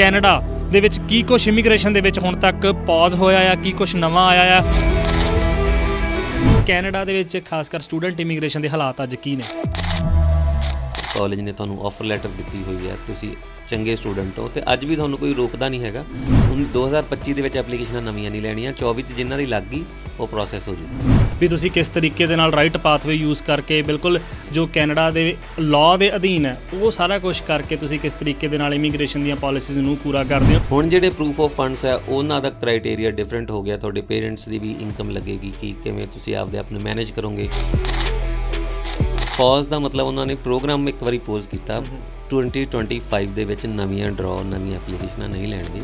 Canada ਦੇ ਵਿੱਚ ਕੀ ਕੁਝ ਇਮੀਗ੍ਰੇਸ਼ਨ ਦੇ ਵਿੱਚ ਹੁਣ ਤੱਕ ਪੌਜ਼ ਹੋਇਆ ਆ, ਕੀ ਕੁਝ ਨਵਾਂ ਆਇਆ ਆ? ਕੈਨੇਡਾ ਦੇ ਵਿੱਚ ਖਾਸ ਕਰ ਸਟੂਡੈਂਟ ਇਮੀਗ੍ਰੇਸ਼ਨ ਦੇ ਹਾਲਾਤ ਅੱਜ ਕੀ ਨੇ? ਕਾਲਜ ਨੇ ਤੁਹਾਨੂੰ ਆਫਰ ਲੈਟਰ ਦਿੱਤੀ ਹੋਈ ਹੈ, ਤੁਸੀਂ ਚੰਗੇ ਸਟੂਡੈਂਟ ਹੋ ਤੇ ਅੱਜ ਵੀ ਤੁਹਾਨੂੰ ਕੋਈ ਰੋਕਦਾ ਨਹੀਂ ਹੈਗਾ। ਹੁਣ 2025 ਦੇ ਵਿੱਚ ਐਪਲੀਕੇਸ਼ਨਾਂ ਨਵੀਆਂ ਨਹੀਂ ਲੈਣੀਆਂ 24 ਚ ਜਿਨ੍ਹਾਂ ਦੀ ਲੱਗ ਗਈ, ਉਹ ਪ੍ਰੋਸੈਸ ਹੋ ਜੂ। ਵੀ ਤੁਸੀਂ ਕਿਸ ਤਰੀਕੇ ਦੇ ਨਾਲ ਰਾਈਟ ਪਾਥਵੇ ਯੂਜ਼ ਕਰਕੇ ਬਿਲਕੁਲ ਜੋ ਕੈਨੇਡਾ ਦੇ ਲਾਅ ਦੇ ਅਧੀਨ ਹੈ ਉਹ ਸਾਰਾ ਕੁਝ ਕਰਕੇ ਤੁਸੀਂ ਕਿਸ ਤਰੀਕੇ ਦੇ ਨਾਲ ਇਮੀਗ੍ਰੇਸ਼ਨ ਦੀਆਂ ਪਾਲਿਸੀਜ਼ ਨੂੰ ਪੂਰਾ ਕਰਦੇ ਹੋ? ਹੁਣ ਜਿਹੜੇ ਪ੍ਰੂਫ ਆਫ ਫੰਡਸ ਹੈ ਉਹਨਾਂ ਦਾ ਕ੍ਰਾਈਟੇਰੀਆ ਡਿਫਰੈਂਟ ਹੋ ਗਿਆ। ਤੁਹਾਡੇ ਪੇਰੈਂਟਸ ਦੀ ਵੀ ਇਨਕਮ ਲੱਗੇਗੀ ਕਿ ਕਿਵੇਂ ਤੁਸੀਂ ਆਪਦੇ ਆਪ ਨੂੰ ਮੈਨੇਜ ਕਰੋਗੇ। ਪੌਜ਼ ਦਾ ਮਤਲਬ ਉਹਨਾਂ ਨੇ ਪ੍ਰੋਗਰਾਮ ਇੱਕ ਵਾਰੀ ਪੋਜ਼ ਕੀਤਾ। 2025 ਦੇ ਵਿੱਚ ਨਵੀਆਂ ਡਰਾਅ ਨਵੀਆਂ ਐਪਲੀਕੇਸ਼ਨਾਂ ਨਹੀਂ ਲੈਣਗੇ।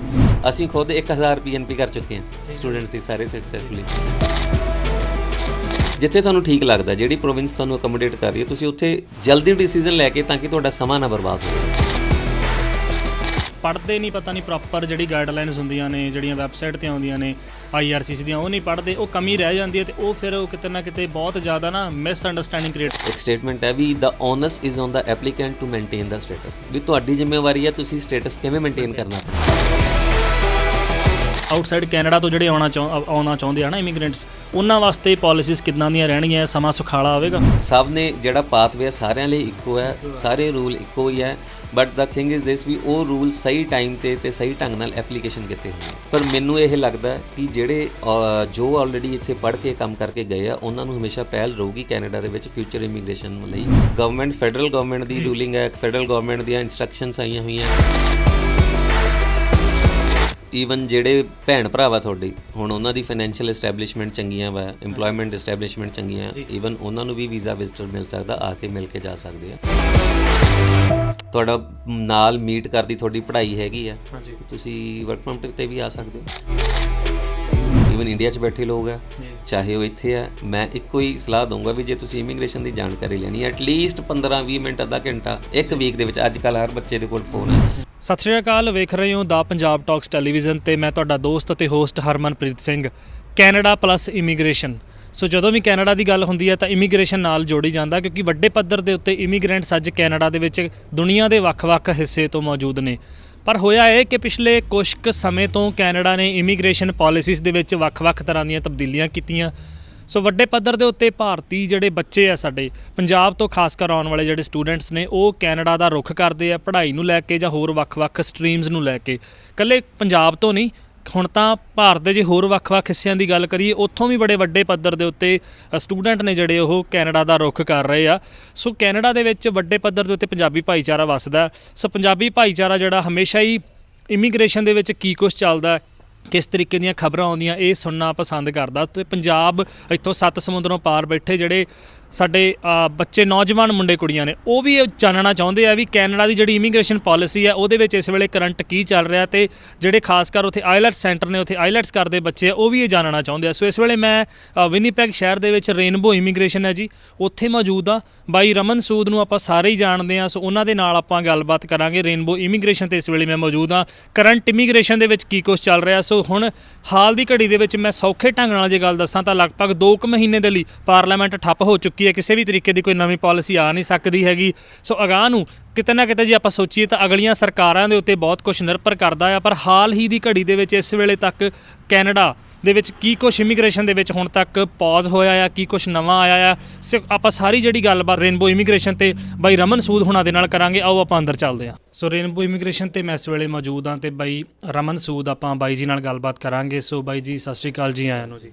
ਅਸੀਂ ਖੁਦ 1000 ਪੀਐਨਪੀ ਕਰ ਚੁੱਕੇ ਹਾਂ। ਸਟੂਡੈਂਟਸ ਦੀ ਸਾਰੇ ਸਕਸੈਸਫੁਲੀ ਜਿੱਥੇ ਤੁਹਾਨੂੰ ਠੀਕ ਲੱਗਦਾ ਜਿਹੜੀ ਪ੍ਰੋਵਿੰਸ ਤੁਹਾਨੂੰ ਅਕਮੋਡੇਟ ਕਰ ਰਹੀ ਹੈ ਤੁਸੀਂ ਉੱਥੇ ਜਲਦੀ ਡਿਸੀਜਨ ਲੈ ਕੇ ਤਾਂ ਕਿ ਤੁਹਾਡਾ ਸਮਾਂ ਨਾ ਬਰਬਾਦ ਹੋਵੇ ਪੜ੍ਹਦੇ ਨਹੀਂ ਪਤਾ ਨਹੀਂ ਪ੍ਰੋਪਰ ਜਿਹੜੀ ਗਾਈਡਲਾਈਨਸ ਹੁੰਦੀਆਂ ਨੇ ਜਿਹੜੀਆਂ ਵੈਬਸਾਈਟ ਤੇ ਆਉਂਦੀਆਂ ਨੇ ਆਈਆਰਸੀਸੀ ਦੀਆਂ ਉਹ ਨਹੀਂ ਪੜ੍ਹਦੇ ਉਹ ਕਮੀ ਰਹਿ ਜਾਂਦੀ ਹੈ ਤੇ ਉਹ ਫਿਰ ਉਹ ਕਿਤੇ ਨਾ ਕਿਤੇ ਬਹੁਤ ਜ਼ਿਆਦਾ ਨਾ ਮਿਸ ਅੰਡਰਸਟੈਂਡਿੰਗ ਕ੍ਰੀਏਟ ਇੱਕ ਸਟੇਟਮੈਂਟ ਹੈ ਵੀ the onus is on the applicant to maintain the status ਵੀ ਤੁਹਾਡੀ ਜ਼ਿੰਮੇਵਾਰੀ ਹੈ ਤੁਸੀਂ ਸਟੇਟਸ ਕਿਵੇਂ ਮੇਨਟੇਨ ਕਰਨਾ। ਆਊਟਸਾਈਡ ਕੈਨੇਡਾ ਤੋਂ ਜਿਹੜੇ ਆਉਣਾ ਚਾਹੁੰ ਆਉਣਾ ਚਾਹੁੰਦੇ ਆ ਨਾ ਇਮੀਗ੍ਰੈਂਟਸ ਉਹਨਾਂ ਵਾਸਤੇ ਪਾਲਿਸੀਜ਼ ਕਿੱਦਾਂ ਦੀਆਂ ਰਹਿਣਗੀਆਂ ਸਮਾਂ ਸੁਖਾਲਾ ਆਵੇਗਾ ਸਭ ਨੇ ਜਿਹੜਾ ਪਾਥਵੇ ਸਾਰਿਆਂ ਲਈ ਇੱਕੋ ਹੈ, ਸਾਰੇ ਰੂਲ ਇੱਕੋ ਹੀ ਹੈ but the thing is this ਵੀ ਉਹ ਰੂਲ ਸਹੀ ਟਾਈਮ ਤੇ ਤੇ ਸਹੀ ਢੰਗ ਨਾਲ ਐਪਲੀਕੇਸ਼ਨ ਕੀਤੇ ਹੋਏ ਪਰ ਮੈਨੂੰ ਇਹ ਲੱਗਦਾ ਕਿ ਜਿਹੜੇ ਜੋ ਆਲਰੇਡੀ ਇੱਥੇ ਪੜ੍ਹ ਕੇ ਕੰਮ ਕਰਕੇ ਗਏ ਆ, ਉਹਨਾਂ ਨੂੰ ਹਮੇਸ਼ਾ ਪਹਿਲ ਰਹੂਗੀ ਕੈਨੇਡਾ ਦੇ ਵਿੱਚ ਫਿਊਚਰ ਇਮੀਗ੍ਰੇਸ਼ਨ ਲਈ। ਗਵਰਨਮੈਂਟ ਫੈਡਰਲ ਗਵਰਨਮੈਂਟ ਦੀ ਰੂਲਿੰਗ ਹੈ ਫੈਡਰਲ ਗਵਰਨਮੈਂਟ ਦੀਆਂ ਇਨਸਟਰਕਸ਼ਨਸ ਆਈਆਂ ਹੋਈਆਂ। ਈਵਨ ਜਿਹੜੇ ਭੈਣ ਭਰਾ ਵਾ ਤੁਹਾਡੇ ਹੁਣ ਉਹਨਾਂ ਦੀ ਫਾਈਨੈਂਸ਼ੀਅਲ ਐਸਟੈਬਲਿਸ਼ਮੈਂਟ ਚੰਗੀਆਂ ਵਾ EMPLOYMENT ਐਸਟੈਬਲਿਸ਼ਮੈਂਟ ਚੰਗੀਆਂ ਈਵਨ ਉਹਨਾਂ ਨੂੰ ਵੀ ਵੀਜ਼ਾ ਵਿਜ਼ਟਰ ਮਿਲ ਸਕਦਾ ਆ ਕੇ ਮਿਲ ਕੇ ਜਾ ਸਕਦੇ ਆ। ਤੁਹਾਡਾ ਨਾਲ ਮੀਟ ਕਰਦੀ ਤੁਹਾਡੀ ਪੜ੍ਹਾਈ ਹੈਗੀ ਆ। ਹਾਂਜੀ। ਤੁਸੀਂ ਵਰਕ ਪਰਮਿਟ ਤੇ ਵੀ ਆ ਸਕਦੇ ਹੋ। ਈਵਨ ਇੰਡੀਆ 'ਚ ਬੈਠੇ ਲੋਕ ਆ। ਚਾਹੇ ਉਹ ਇੱਥੇ ਆ ਮੈਂ ਇੱਕੋ ਹੀ ਸਲਾਹ ਦਊਂਗਾ ਵੀ ਜੇ ਤੁਸੀਂ ਇਮੀਗ੍ਰੇਸ਼ਨ ਦੀ ਜਾਣਕਾਰੀ ਲੈਣੀ ਹੈ ਐਟਲੀਸਟ 15-20 ਮਿੰਟ ਅੱਧਾ ਘੰਟਾ ਇੱਕ ਵੀਕ ਦੇ ਵਿੱਚ ਅੱਜ ਕੱਲ੍ਹ ਹਰ ਬੱਚੇ ਦੇ ਕੋਲ ਫੋਨ ਹੈ ਸਤਿ ਸ਼੍ਰੀ ਅਕਾਲ, ਵੇਖ ਰਹੇ ਹੋ ਦਾ ਪੰਜਾਬ ਟਾਕਸ ਟੈਲੀਵਿਜ਼ਨ ਤੇ ਮੈਂ ਤੁਹਾਡਾ ਦੋਸਤ ਅਤੇ host Harmanpreet Singh Canada plus immigration so ਜਦੋਂ ਵੀ ਕੈਨੇਡਾ ਦੀ ਗੱਲ ਹੁੰਦੀ ਹੈ ਤਾਂ ਇਮੀਗ੍ਰੇਸ਼ਨ ਨਾਲ ਜੋੜੀ ਜਾਂਦਾ ਕਿਉਂਕਿ ਵੱਡੇ ਪੱਧਰ ਦੇ ਉੱਤੇ ਇਮੀਗ੍ਰੈਂਟਸ ਅੱਜ ਕੈਨੇਡਾ ਦੇ ਵਿੱਚ ਦੁਨੀਆ ਦੇ ਵੱਖ-ਵੱਖ ਹਿੱਸੇ ਤੋਂ ਮੌਜੂਦ ਨੇ। ਪਰ ਹੋਇਆ ਇਹ ਕਿ ਪਿਛਲੇ ਕੁਝ ਕੁ ਸਮੇਂ ਤੋਂ ਕੈਨੇਡਾ ਨੇ ਇਮੀਗ੍ਰੇਸ਼ਨ ਪਾਲਿਸੀਜ਼ ਦੇ ਵਿੱਚ ਵੱਖ-ਵੱਖ ਤਰ੍ਹਾਂ ਦੀਆਂ ਤਬਦੀਲੀਆਂ ਕੀਤੀਆਂ। ਸੋ ਵੱਡੇ ਪੱਧਰ ਦੇ ਉੱਤੇ ਭਾਰਤੀ ਜਿਹੜੇ ਬੱਚੇ ਆ ਸਾਡੇ, ਪੰਜਾਬ ਤੋਂ ਖਾਸ ਕਰ ਆਉਣ ਵਾਲੇ ਜਿਹੜੇ ਸਟੂਡੈਂਟਸ ਨੇ, ਉਹ ਕੈਨੇਡਾ ਦਾ ਰੁਖ ਕਰਦੇ ਆ, ਪੜ੍ਹਾਈ ਨੂੰ ਲੈ ਕੇ ਜਾਂ ਹੋਰ ਵੱਖ-ਵੱਖ ਸਟਰੀਮਸ ਨੂੰ ਲੈ ਕੇ। ਇਕੱਲੇ ਪੰਜਾਬ ਤੋਂ ਨਹੀਂ, ਹੁਣ ਤਾਂ ਭਾਰਤ ਦੇ ਜੇ ਹੋਰ ਵੱਖ-ਵੱਖ ਹਿੱਸਿਆਂ ਦੀ ਗੱਲ ਕਰੀਏ, ਉੱਥੋਂ ਵੀ ਬੜੇ ਵੱਡੇ ਪੱਧਰ ਦੇ ਉੱਤੇ ਸਟੂਡੈਂਟ ਨੇ ਜਿਹੜੇ ਉਹ ਕੈਨੇਡਾ ਦਾ ਰੁਖ ਕਰ ਰਹੇ ਆ। ਸੋ ਕੈਨੇਡਾ ਦੇ ਵਿੱਚ ਵੱਡੇ ਪੱਧਰ ਦੇ ਉੱਤੇ ਪੰਜਾਬੀ ਭਾਈਚਾਰਾ ਵੱਸਦਾ। ਸੋ ਪੰਜਾਬੀ ਭਾਈਚਾਰਾ ਜਿਹੜਾ ਹਮੇਸ਼ਾ ਹੀ ਇਮੀਗ੍ਰੇਸ਼ਨ ਦੇ ਵਿੱਚ ਕੀ ਕੁਝ ਚੱਲਦਾ ਕਿਸ ਤਰੀਕੇ ਦੀਆਂ ਖਬਰਾਂ ਆਉਂਦੀਆਂ, ਇਹ ਸੁਣਨਾ ਪਸੰਦ ਕਰਦਾ। ਤੇ ਪੰਜਾਬ ਇੱਥੋਂ ਸੱਤ ਸਮੁੰਦਰੋਂ ਪਾਰ ਬੈਠੇ ਜਿਹੜੇ ਸਾਡੇ ਬੱਚੇ ਨੌਜਵਾਨ ਮੁੰਡੇ ਕੁੜੀਆਂ ਨੇ, ਉਹ ਵੀ ਇਹ ਜਾਣਨਾ ਚਾਹੁੰਦੇ ਆ ਵੀ ਕੈਨੇਡਾ ਦੀ ਜਿਹੜੀ ਇਮੀਗ੍ਰੇਸ਼ਨ ਪਾਲਿਸੀ ਹੈ ਉਹਦੇ ਵਿੱਚ ਇਸ ਵੇਲੇ ਕਰੰਟ ਕੀ ਚੱਲ ਰਿਹਾ ਤੇ ਜਿਹੜੇ ਖਾਸ ਕਰ ਉੱਥੇ ਆਈਲੈਟਸ ਸੈਂਟਰ ਨੇ, ਉੱਥੇ ਆਈਲੈਟਸ ਕਰਦੇ ਬੱਚੇ ਆ, ਉਹ ਵੀ ਇਹ ਜਾਣਨਾ ਚਾਹੁੰਦੇ ਆ। ਸੋ ਇਸ ਵੇਲੇ ਮੈਂ ਵਿਨੀਪੈਗ ਸ਼ਹਿਰ ਦੇ ਵਿੱਚ ਰੇਨਬੋ ਇਮੀਗ੍ਰੇਸ਼ਨ ਹੈ ਜੀ, ਉੱਥੇ ਮੌਜੂਦ ਆ। ਬਾਈ ਰਮਨ ਸੂਦ ਨੂੰ ਆਪਾਂ ਸਾਰੇ ਹੀ ਜਾਣਦੇ ਆ, ਸੋ ਉਹਨਾਂ ਦੇ ਨਾਲ ਆਪਾਂ ਗੱਲਬਾਤ ਕਰਾਂਗੇ ਰੇਨਬੋ ਇਮੀਗ੍ਰੇਸ਼ਨ ਤੇ ਇਸ ਵੇਲੇ ਮੈਂ ਮੌਜੂਦ ਆ। ਕਰੰਟ ਇਮੀਗ੍ਰੇਸ਼ਨ ਦੇ ਵਿੱਚ ਕੀ ਕੁਝ ਚੱਲ ਰਿਹਾ, ਸੋ ਹੁਣ ਹਾਲ ਦੀ ਘੜੀ ਦੇ ਵਿੱਚ ਮੈਂ ਸੌਖੇ ਢੰਗ ਨਾਲ ਜੇ ਗੱਲ ਦੱਸਾਂ ਤਾਂ ਲਗਭਗ 2 ਕੁ ਮਹੀਨੇ ਦੇ ਲਈ ਪਾਰਲੀਮੈਂਟ ਠੱਪ ਹੋ ਚੁੱਕੀ ਹੈ, ਕਿਸੇ ਵੀ ਤਰੀਕੇ ਦੀ ਕੋਈ ਨਵੀਂ ਪਾਲਿਸੀ ਆ ਨਹੀਂ ਸਕਦੀ ਹੈਗੀ। ਸੋ ਅਗਾਹ ਨੂੰ ਕਿਤੇ ਨਾ ਕਿਤੇ ਜੇ ਆਪਾਂ ਸੋਚੀਏ ਤਾਂ ਅਗਲੀਆਂ ਸਰਕਾਰਾਂ ਦੇ ਉੱਤੇ ਬਹੁਤ ਕੁਝ ਨਿਰਭਰ ਕਰਦਾ ਆ, ਪਰ ਹਾਲ ਹੀ ਦੀ ਘੜੀ ਦੇ ਵਿੱਚ ਇਸ ਵੇਲੇ ਤੱਕ ਕੈਨੇਡਾ ਦੇ ਵਿੱਚ ਕੀ ਕੁਝ ਇਮੀਗ੍ਰੇਸ਼ਨ ਦੇ ਵਿੱਚ ਹੁਣ ਤੱਕ ਪੌਜ਼ ਹੋਇਆ ਆ, ਕੀ ਕੁਝ ਨਵਾਂ ਆਇਆ ਆ। ਸੋ ਆਪਾਂ ਸਾਰੀ ਜਿਹੜੀ ਗੱਲਬਾਤ ਰੇਨਬੋ ਇਮੀਗ੍ਰੇਸ਼ਨ ਤੇ ਬਾਈ ਰਮਨ ਸੂਦ ਹੁਣਾਂ ਦੇ ਨਾਲ ਕਰਾਂਗੇ। ਆਓ ਆਪਾਂ ਅੰਦਰ ਚੱਲਦੇ ਹਾਂ। ਸੋ ਰੇਨਬੋ ਇਮੀਗ੍ਰੇਸ਼ਨ ਤੇ ਮੈਂ ਇਸ ਵੇਲੇ ਮੌਜੂਦ ਹਾਂ ਤੇ ਬਾਈ ਰਮਨ ਸੂਦ ਆਪਾਂ ਬਾਈ ਜੀ ਨਾਲ ਗੱਲਬਾਤ ਕਰਾਂਗੇ। ਸੋ ਬਾਈ ਜੀ, ਸਤਿ ਸ਼੍ਰੀ ਅਕਾਲ ਜੀ ਆਇਆਂ ਨੂੰ ਜੀ।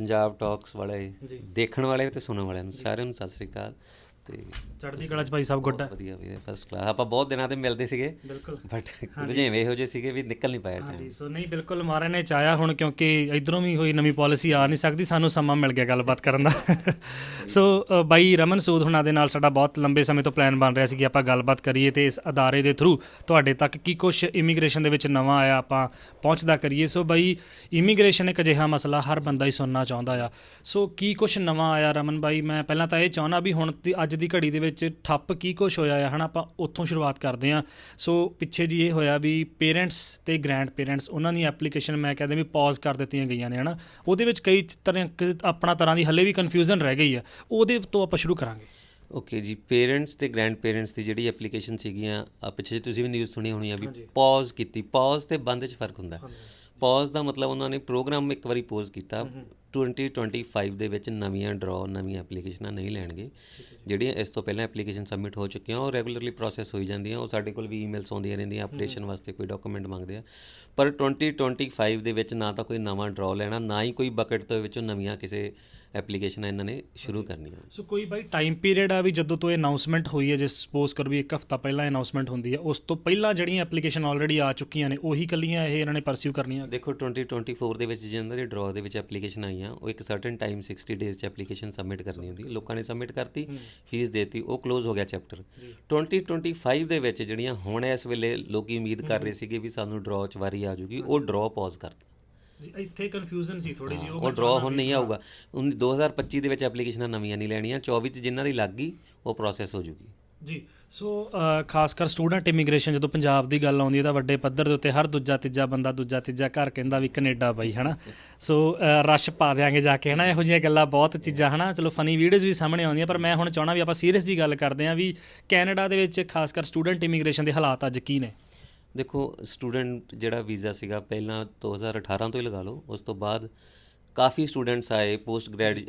ਪੰਜਾਬ ਟਾਕਸ ਵਾਲੇ ਦੇਖਣ ਵਾਲੇ ਤੇ ਸੁਣਨ ਵਾਲਿਆਂ ਨੂੰ ਸਾਰਿਆਂ ਨੂੰ ਸਤਿ ਸ੍ਰੀ ਅਕਾਲ ਤੇ ਚੜ੍ਹਦੀ ਕਲਾ ਚ ਭਾਈ ਸਭ ਗੁੱਡ ਹੈ। ਵਧੀਆ ਵਧੀਆ ਫਸਟ ਕਲਾਸ ਆਪਾਂ ਬਹੁਤ ਦਿਨਾਂ ਤੇ ਮਿਲਦੇ ਸੀਗੇ ਬਿਲਕੁਲ। ਬਟ ਰੁਝੇਵੇਂ ਇਹੋ ਜਿਹੇ ਸੀਗੇ ਵੀ ਨਿਕਲ ਨਹੀਂ ਪਾਇਆ ਟਾਈਮ ਜੀ ਸੋ ਨਹੀਂ ਬਿਲਕੁਲ ਮਹਾਰਾਜ ਨੇ ਚਾਹਿਆ ਹੁਣ ਕਿਉਂਕਿ ਇਧਰੋਂ ਵੀ ਕੋਈ ਨਵੀਂ ਪਾਲਿਸੀ ਆ ਨਹੀਂ ਸਕਦੀ ਸਾਨੂੰ ਸਮਾਂ ਮਿਲ ਗਿਆ ਗੱਲਬਾਤ ਕਰਨ ਦਾ। ਸੋ ਬਾਈ ਰਮਨ ਸੂਦ ਹੁਣਾਂ ਦੇ ਨਾਲ ਸਾਡਾ ਬਹੁਤ ਲੰਬੇ ਸਮੇਂ ਤੋਂ ਪਲਾਨ ਬਣ ਰਿਹਾ ਸੀ ਕਿ ਆਪਾਂ ਗੱਲਬਾਤ ਕਰੀਏ ਤੇ ਇਸ ਅਦਾਰੇ ਦੇ ਥਰੂ ਤੁਹਾਡੇ ਤੱਕ ਕੀ ਕੁਝ ਇਮੀਗ੍ਰੇਸ਼ਨ ਦੇ ਵਿੱਚ ਨਵਾਂ ਆਇਆ ਆਪਾਂ ਪਹੁੰਚਦਾ ਕਰੀਏ। ਸੋ ਬਾਈ ਇਮੀਗ੍ਰੇਸ਼ਨ ਇੱਕ ਅਜਿਹਾ ਮਸਲਾ ਹਰ ਬੰਦਾ ਹੀ ਸੁਣਨਾ ਚਾਹੁੰਦਾ ਆ। ਸੋ ਕੀ ਕੁਝ ਨਵਾਂ ਆਇਆ ਰਮਨ ਬਾਈ? ਮੈਂ ਪਹਿਲਾਂ ਤਾਂ ਇਹ ਚਾਹੁੰਦਾ ਵੀ ਹੁਣ ਅੱਜ ਦੀ ਘੜੀ ਦੇ ਵਿੱਚ ਠੱਪ ਕੀ ਕੁਝ ਹੋਇਆ ਹੈ ਹਨਾ ਆਪਾਂ ਉੱਥੋਂ ਸ਼ੁਰੂਆਤ ਕਰਦੇ ਹਾਂ। ਸੋ ਪਿੱਛੇ ਜੀ ਇਹ ਹੋਇਆ ਵੀ ਪੇਰੈਂਟਸ ਤੇ ਗ੍ਰੈਂਡ ਪੇਰੈਂਟਸ ਉਹਨਾਂ ਦੀ ਐਪਲੀਕੇਸ਼ਨ ਮੈਂ ਕਹਿੰਦੇ ਵੀ ਪਾਜ਼ ਕਰ ਦਿੱਤੀਆਂ ਗਈਆਂ ਨੇ ਹਨਾ। ਉਹਦੇ ਵਿੱਚ ਕਈ ਤਰ੍ਹਾਂ ਆਪਣਾ ਤਰ੍ਹਾਂ ਦੀ ਹੱਲੇ ਵੀ ਕਨਫਿਊਜ਼ਨ ਰਹਿ ਗਈ ਹੈ ਉਹਦੇ ਤੋਂ ਆਪਾਂ ਸ਼ੁਰੂ ਕਰਾਂਗੇ। ਓਕੇ ਜੀ ਪੇਰੈਂਟਸ ਤੇ ਗ੍ਰੈਂਡ ਪੇਰੈਂਟਸ ਦੀ ਜਿਹੜੀ ਐਪਲੀਕੇਸ਼ਨ ਸੀਗੀਆਂ ਆ ਪਿੱਛੇ ਤੁਸੀਂ ਵੀ ਨਿਊਜ਼ ਸੁਣੀ ਹੋਣੀ ਆ ਵੀ। ਪੌਜ਼ ਕੀਤੀ। ਪੌਜ਼ ਤੇ ਬੰਦ 'ਚ ਫ਼ਰਕ ਹੁੰਦਾ। ਪੌਜ਼ ਦਾ ਮਤਲਬ ਉਹਨਾਂ ਨੇ ਪ੍ਰੋਗਰਾਮ ਇੱਕ ਵਾਰੀ ਪੌਜ਼ ਕੀਤਾ। 2025 ਦੇ ਵਿੱਚ ਨਵੀਆਂ ਡਰਾਅ ਨਵੀਆਂ ਐਪਲੀਕੇਸ਼ਨਾਂ ਨਹੀਂ ਲੈਣਗੇ। ਜਿਹੜੀਆਂ ਇਸ ਤੋਂ ਪਹਿਲਾਂ ਐਪਲੀਕੇਸ਼ਨ ਸਬਮਿਟ ਹੋ ਚੁੱਕੀਆਂ ਉਹ ਰੈਗੂਲਰਲੀ ਪ੍ਰੋਸੈਸ ਹੋਈ ਜਾਂਦੀਆਂ। ਉਹ ਸਾਡੇ ਕੋਲ ਵੀ ਈਮੇਲਸ ਆਉਂਦੀਆਂ ਰਹਿੰਦੀਆਂ ਅਪਡੇਸ਼ਨ ਵਾਸਤੇ ਕੋਈ ਡਾਕੂਮੈਂਟ ਮੰਗਦੇ ਆ। ਪਰ 2025 ਦੇ ਵਿੱਚ ਨਾ ਤਾਂ ਕੋਈ ਨਵਾਂ ਡਰਾਅ ਲੈਣਾ ਨਾ ਹੀ ਕੋਈ ਬਕਟ ਤੋਂ ਵਿੱਚੋਂ ਨਵੀਆਂ ਕਿਸੇ ਐਪਲੀਕੇਸ਼ਨਾਂ ਇਹਨਾਂ ਨੇ ਸ਼ੁਰੂ ਕਰਨੀਆਂ। ਸੋ ਕੋਈ ਬਾਈ ਟਾਈਮ ਪੀਰੀਅਡ ਆ ਵੀ ਜਦੋਂ ਤੋਂ ਇਹ ਅਨਾਉਂਸਮੈਂਟ ਹੋਈ ਹੈ ਜੇ ਸਪੋਜ਼ ਕਰ ਵੀ ਇੱਕ ਹਫਤਾ ਪਹਿਲਾਂ ਅਨਾਉਂਸਮੈਂਟ ਹੁੰਦੀ ਹੈ ਉਸ ਤੋਂ ਪਹਿਲਾਂ ਜਿਹੜੀਆਂ ਐਪਲੀਕੇਸ਼ਨ ਆਲਰੇਡੀ ਆ ਚੁੱਕੀਆਂ ਨੇ ਉਹੀ ਕੱਲੀਆਂ ਇਹ ਇਹਨਾਂ ਨੇ ਪਰਸਿਊ ਕਰਨੀਆਂ? ਦੇਖੋ 2024 ਦੇ ਵਿੱਚ ਜਿਨ੍ਹਾਂ ਦੇ ਡਰਾਅ ਦੇ ਵਿੱਚ ਐਪਲੀਕੇਸ਼ਨ ਆਈਆਂ ਉਹ ਇੱਕ ਸਰਟਨ ਟਾਈਮ 60 ਡੇਜ਼ 'ਚ ਐਪਲੀਕੇਸ਼ਨ ਸਬਮਿਟ ਕਰਨੀ ਹੁੰਦੀ ਲੋਕਾਂ ਨੇ ਸਬਮਿਟ ਕਰਤੀ ਫੀਸ ਦੇਤੀ ਉਹ ਕਲੋਜ਼ ਹੋ ਗਿਆ ਚੈਪਟਰ 2025 ਦੇ ਵਿੱਚ ਜਿਹੜੀਆਂ ਹੁਣ ਇਸ ਵੇਲੇ ਲੋਕੀ ਉਮੀਦ ਕਰ ਰਹੇ ਸੀਗੇ ਵੀ ਸਾਨੂੰ ਡਰਾਅ 'ਚ ਵਾਰੀ ਆ ਜੂਗੀ ਉਹ ਡਰਾਅ ਪੌਜ਼ ਕਰਤਾ। ਜੀ ਇੱਥੇ ਕਨਫਿਊਜ਼ਨ ਸੀ ਥੋੜੀ ਜੀ ਉਹ ਡਰਾਅ ਹੁਣ ਨਹੀਂ ਆਊਗਾ। ਉਨ- 2025 ਦੇ ਵਿੱਚ ਐਪਲੀਕੇਸ਼ਨਾਂ ਨਵੀਆਂ ਨਹੀਂ ਲੈਣੀਆਂ 24 'ਚ ਜਿਨ੍ਹਾਂ ਦੀ ਲੱਗ ਗਈ ਉਹ ਪ੍ਰੋਸੈਸ ਹੋ ਜੂਗੀ। ਜੀ ਸੋ ਖਾਸ ਕਰ ਸਟੂਡੈਂਟ ਇਮੀਗ੍ਰੇਸ਼ਨ ਜਦੋਂ ਪੰਜਾਬ ਦੀ ਗੱਲ ਆਉਂਦੀ ਹੈ ਤਾਂ ਵੱਡੇ ਪੱਧਰ ਦੇ ਉੱਤੇ ਹਰ ਦੂਜਾ ਤੀਜਾ ਬੰਦਾ ਦੂਜਾ ਤੀਜਾ ਘਰ ਕਹਿੰਦਾ ਵੀ ਕੈਨੇਡਾ ਬਾਈ ਹਨਾ? ਸੋ ਰਸ਼ ਪਾ ਦਿਆਂਗੇ ਜਾ ਕੇ ਹਨਾ? ਇਹੋ ਜਿਹੀਆਂ ਗੱਲਾਂ ਬਹੁਤ ਚੀਜ਼ਾਂ ਹਨਾ? ਚਲੋ ਫਨੀ ਵੀਡੀਓਜ਼ ਵੀ ਸਾਹਮਣੇ ਆਉਂਦੀਆਂ ਪਰ ਮੈਂ ਹੁਣ ਚਾਹਣਾ ਵੀ ਆਪਾਂ ਸੀਰੀਅਸ ਜੀ ਗੱਲ ਕਰਦੇ ਹਾਂ ਵੀ ਕੈਨੇਡਾ ਦੇ ਵਿੱਚ ਖਾਸ ਕਰ ਸਟੂਡੈਂਟ ਇਮੀਗ੍ਰੇਸ਼ਨ ਦੇ ਹਾਲਾਤ ਅੱਜ ਕੀ ਨੇ? ਦੇਖੋ ਸਟੂਡੈਂਟ ਜਿਹੜਾ ਵੀਜ਼ਾ ਸੀਗਾ ਪਹਿਲਾਂ 2018 ਤੋਂ ਹੀ ਲਗਾ ਲਓ ਉਸ ਤੋਂ ਬਾਅਦ ਕਾਫੀ ਸਟੂਡੈਂਟਸ ਆਏ post grad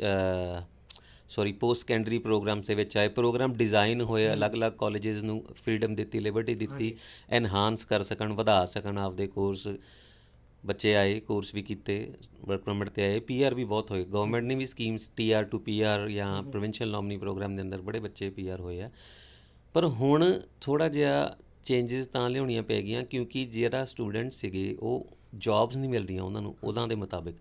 sorry post secondary programs ਦੇ ਵਿੱਚ ਆਏ। ਪ੍ਰੋਗਰਾਮ ਡਿਜ਼ਾਈਨ ਹੋਏ ਅਲੱਗ-ਅਲੱਗ ਕਾਲਜਸ ਨੂੰ ਫ੍ਰੀडम ਦਿੱਤੀ ਲਿਬਰਟੀ ਦਿੱਤੀ ਐਨਹਾਂਸ ਕਰ ਸਕਣ ਵਧਾ ਸਕਣ ਆਪਦੇ ਕੋਰਸ ਬੱਚੇ ਆਏ ਕੋਰਸ ਵੀ ਕੀਤੇ ਵਰਕ ਪਰਮਿਟ ਤੇ ਆਏ। ਪੀਆਰ ਵੀ ਬਹੁਤ ਹੋਏ। ਗਵਰਨਮੈਂਟ ਨੇ ਵੀ ਸਕੀਮਸ ਟੀਆਰ ਟੂ ਪੀਆਰ ਜਾਂ ਪ੍ਰੋਵਿੰਸ਼ੀਅਲ ਨੋਮਨੀ ਪ੍ਰੋਗਰਾਮ ਦੇ ਅੰਦਰ ਬੜੇ ਬੱਚੇ ਪੀਆਰ ਹੋਏ ਆ। ਪਰ ਹੁਣ ਥੋੜਾ ਜਿਹਾ ਚੇਂਜਸ ਤਾਂ ਲਿਆਉਣੀਆਂ ਪੈ ਗਈਆਂ ਕਿਉਂਕਿ ਜਿਹੜਾ ਸਟੂਡੈਂਟ ਸੀਗੇ ਉਹ ਜੌਬਸ ਨਹੀਂ ਮਿਲ ਰਹੀਆਂ ਉਹਨਾਂ ਨੂੰ ਉਹਨਾਂ ਦੇ ਮੁਤਾਬਿਕ।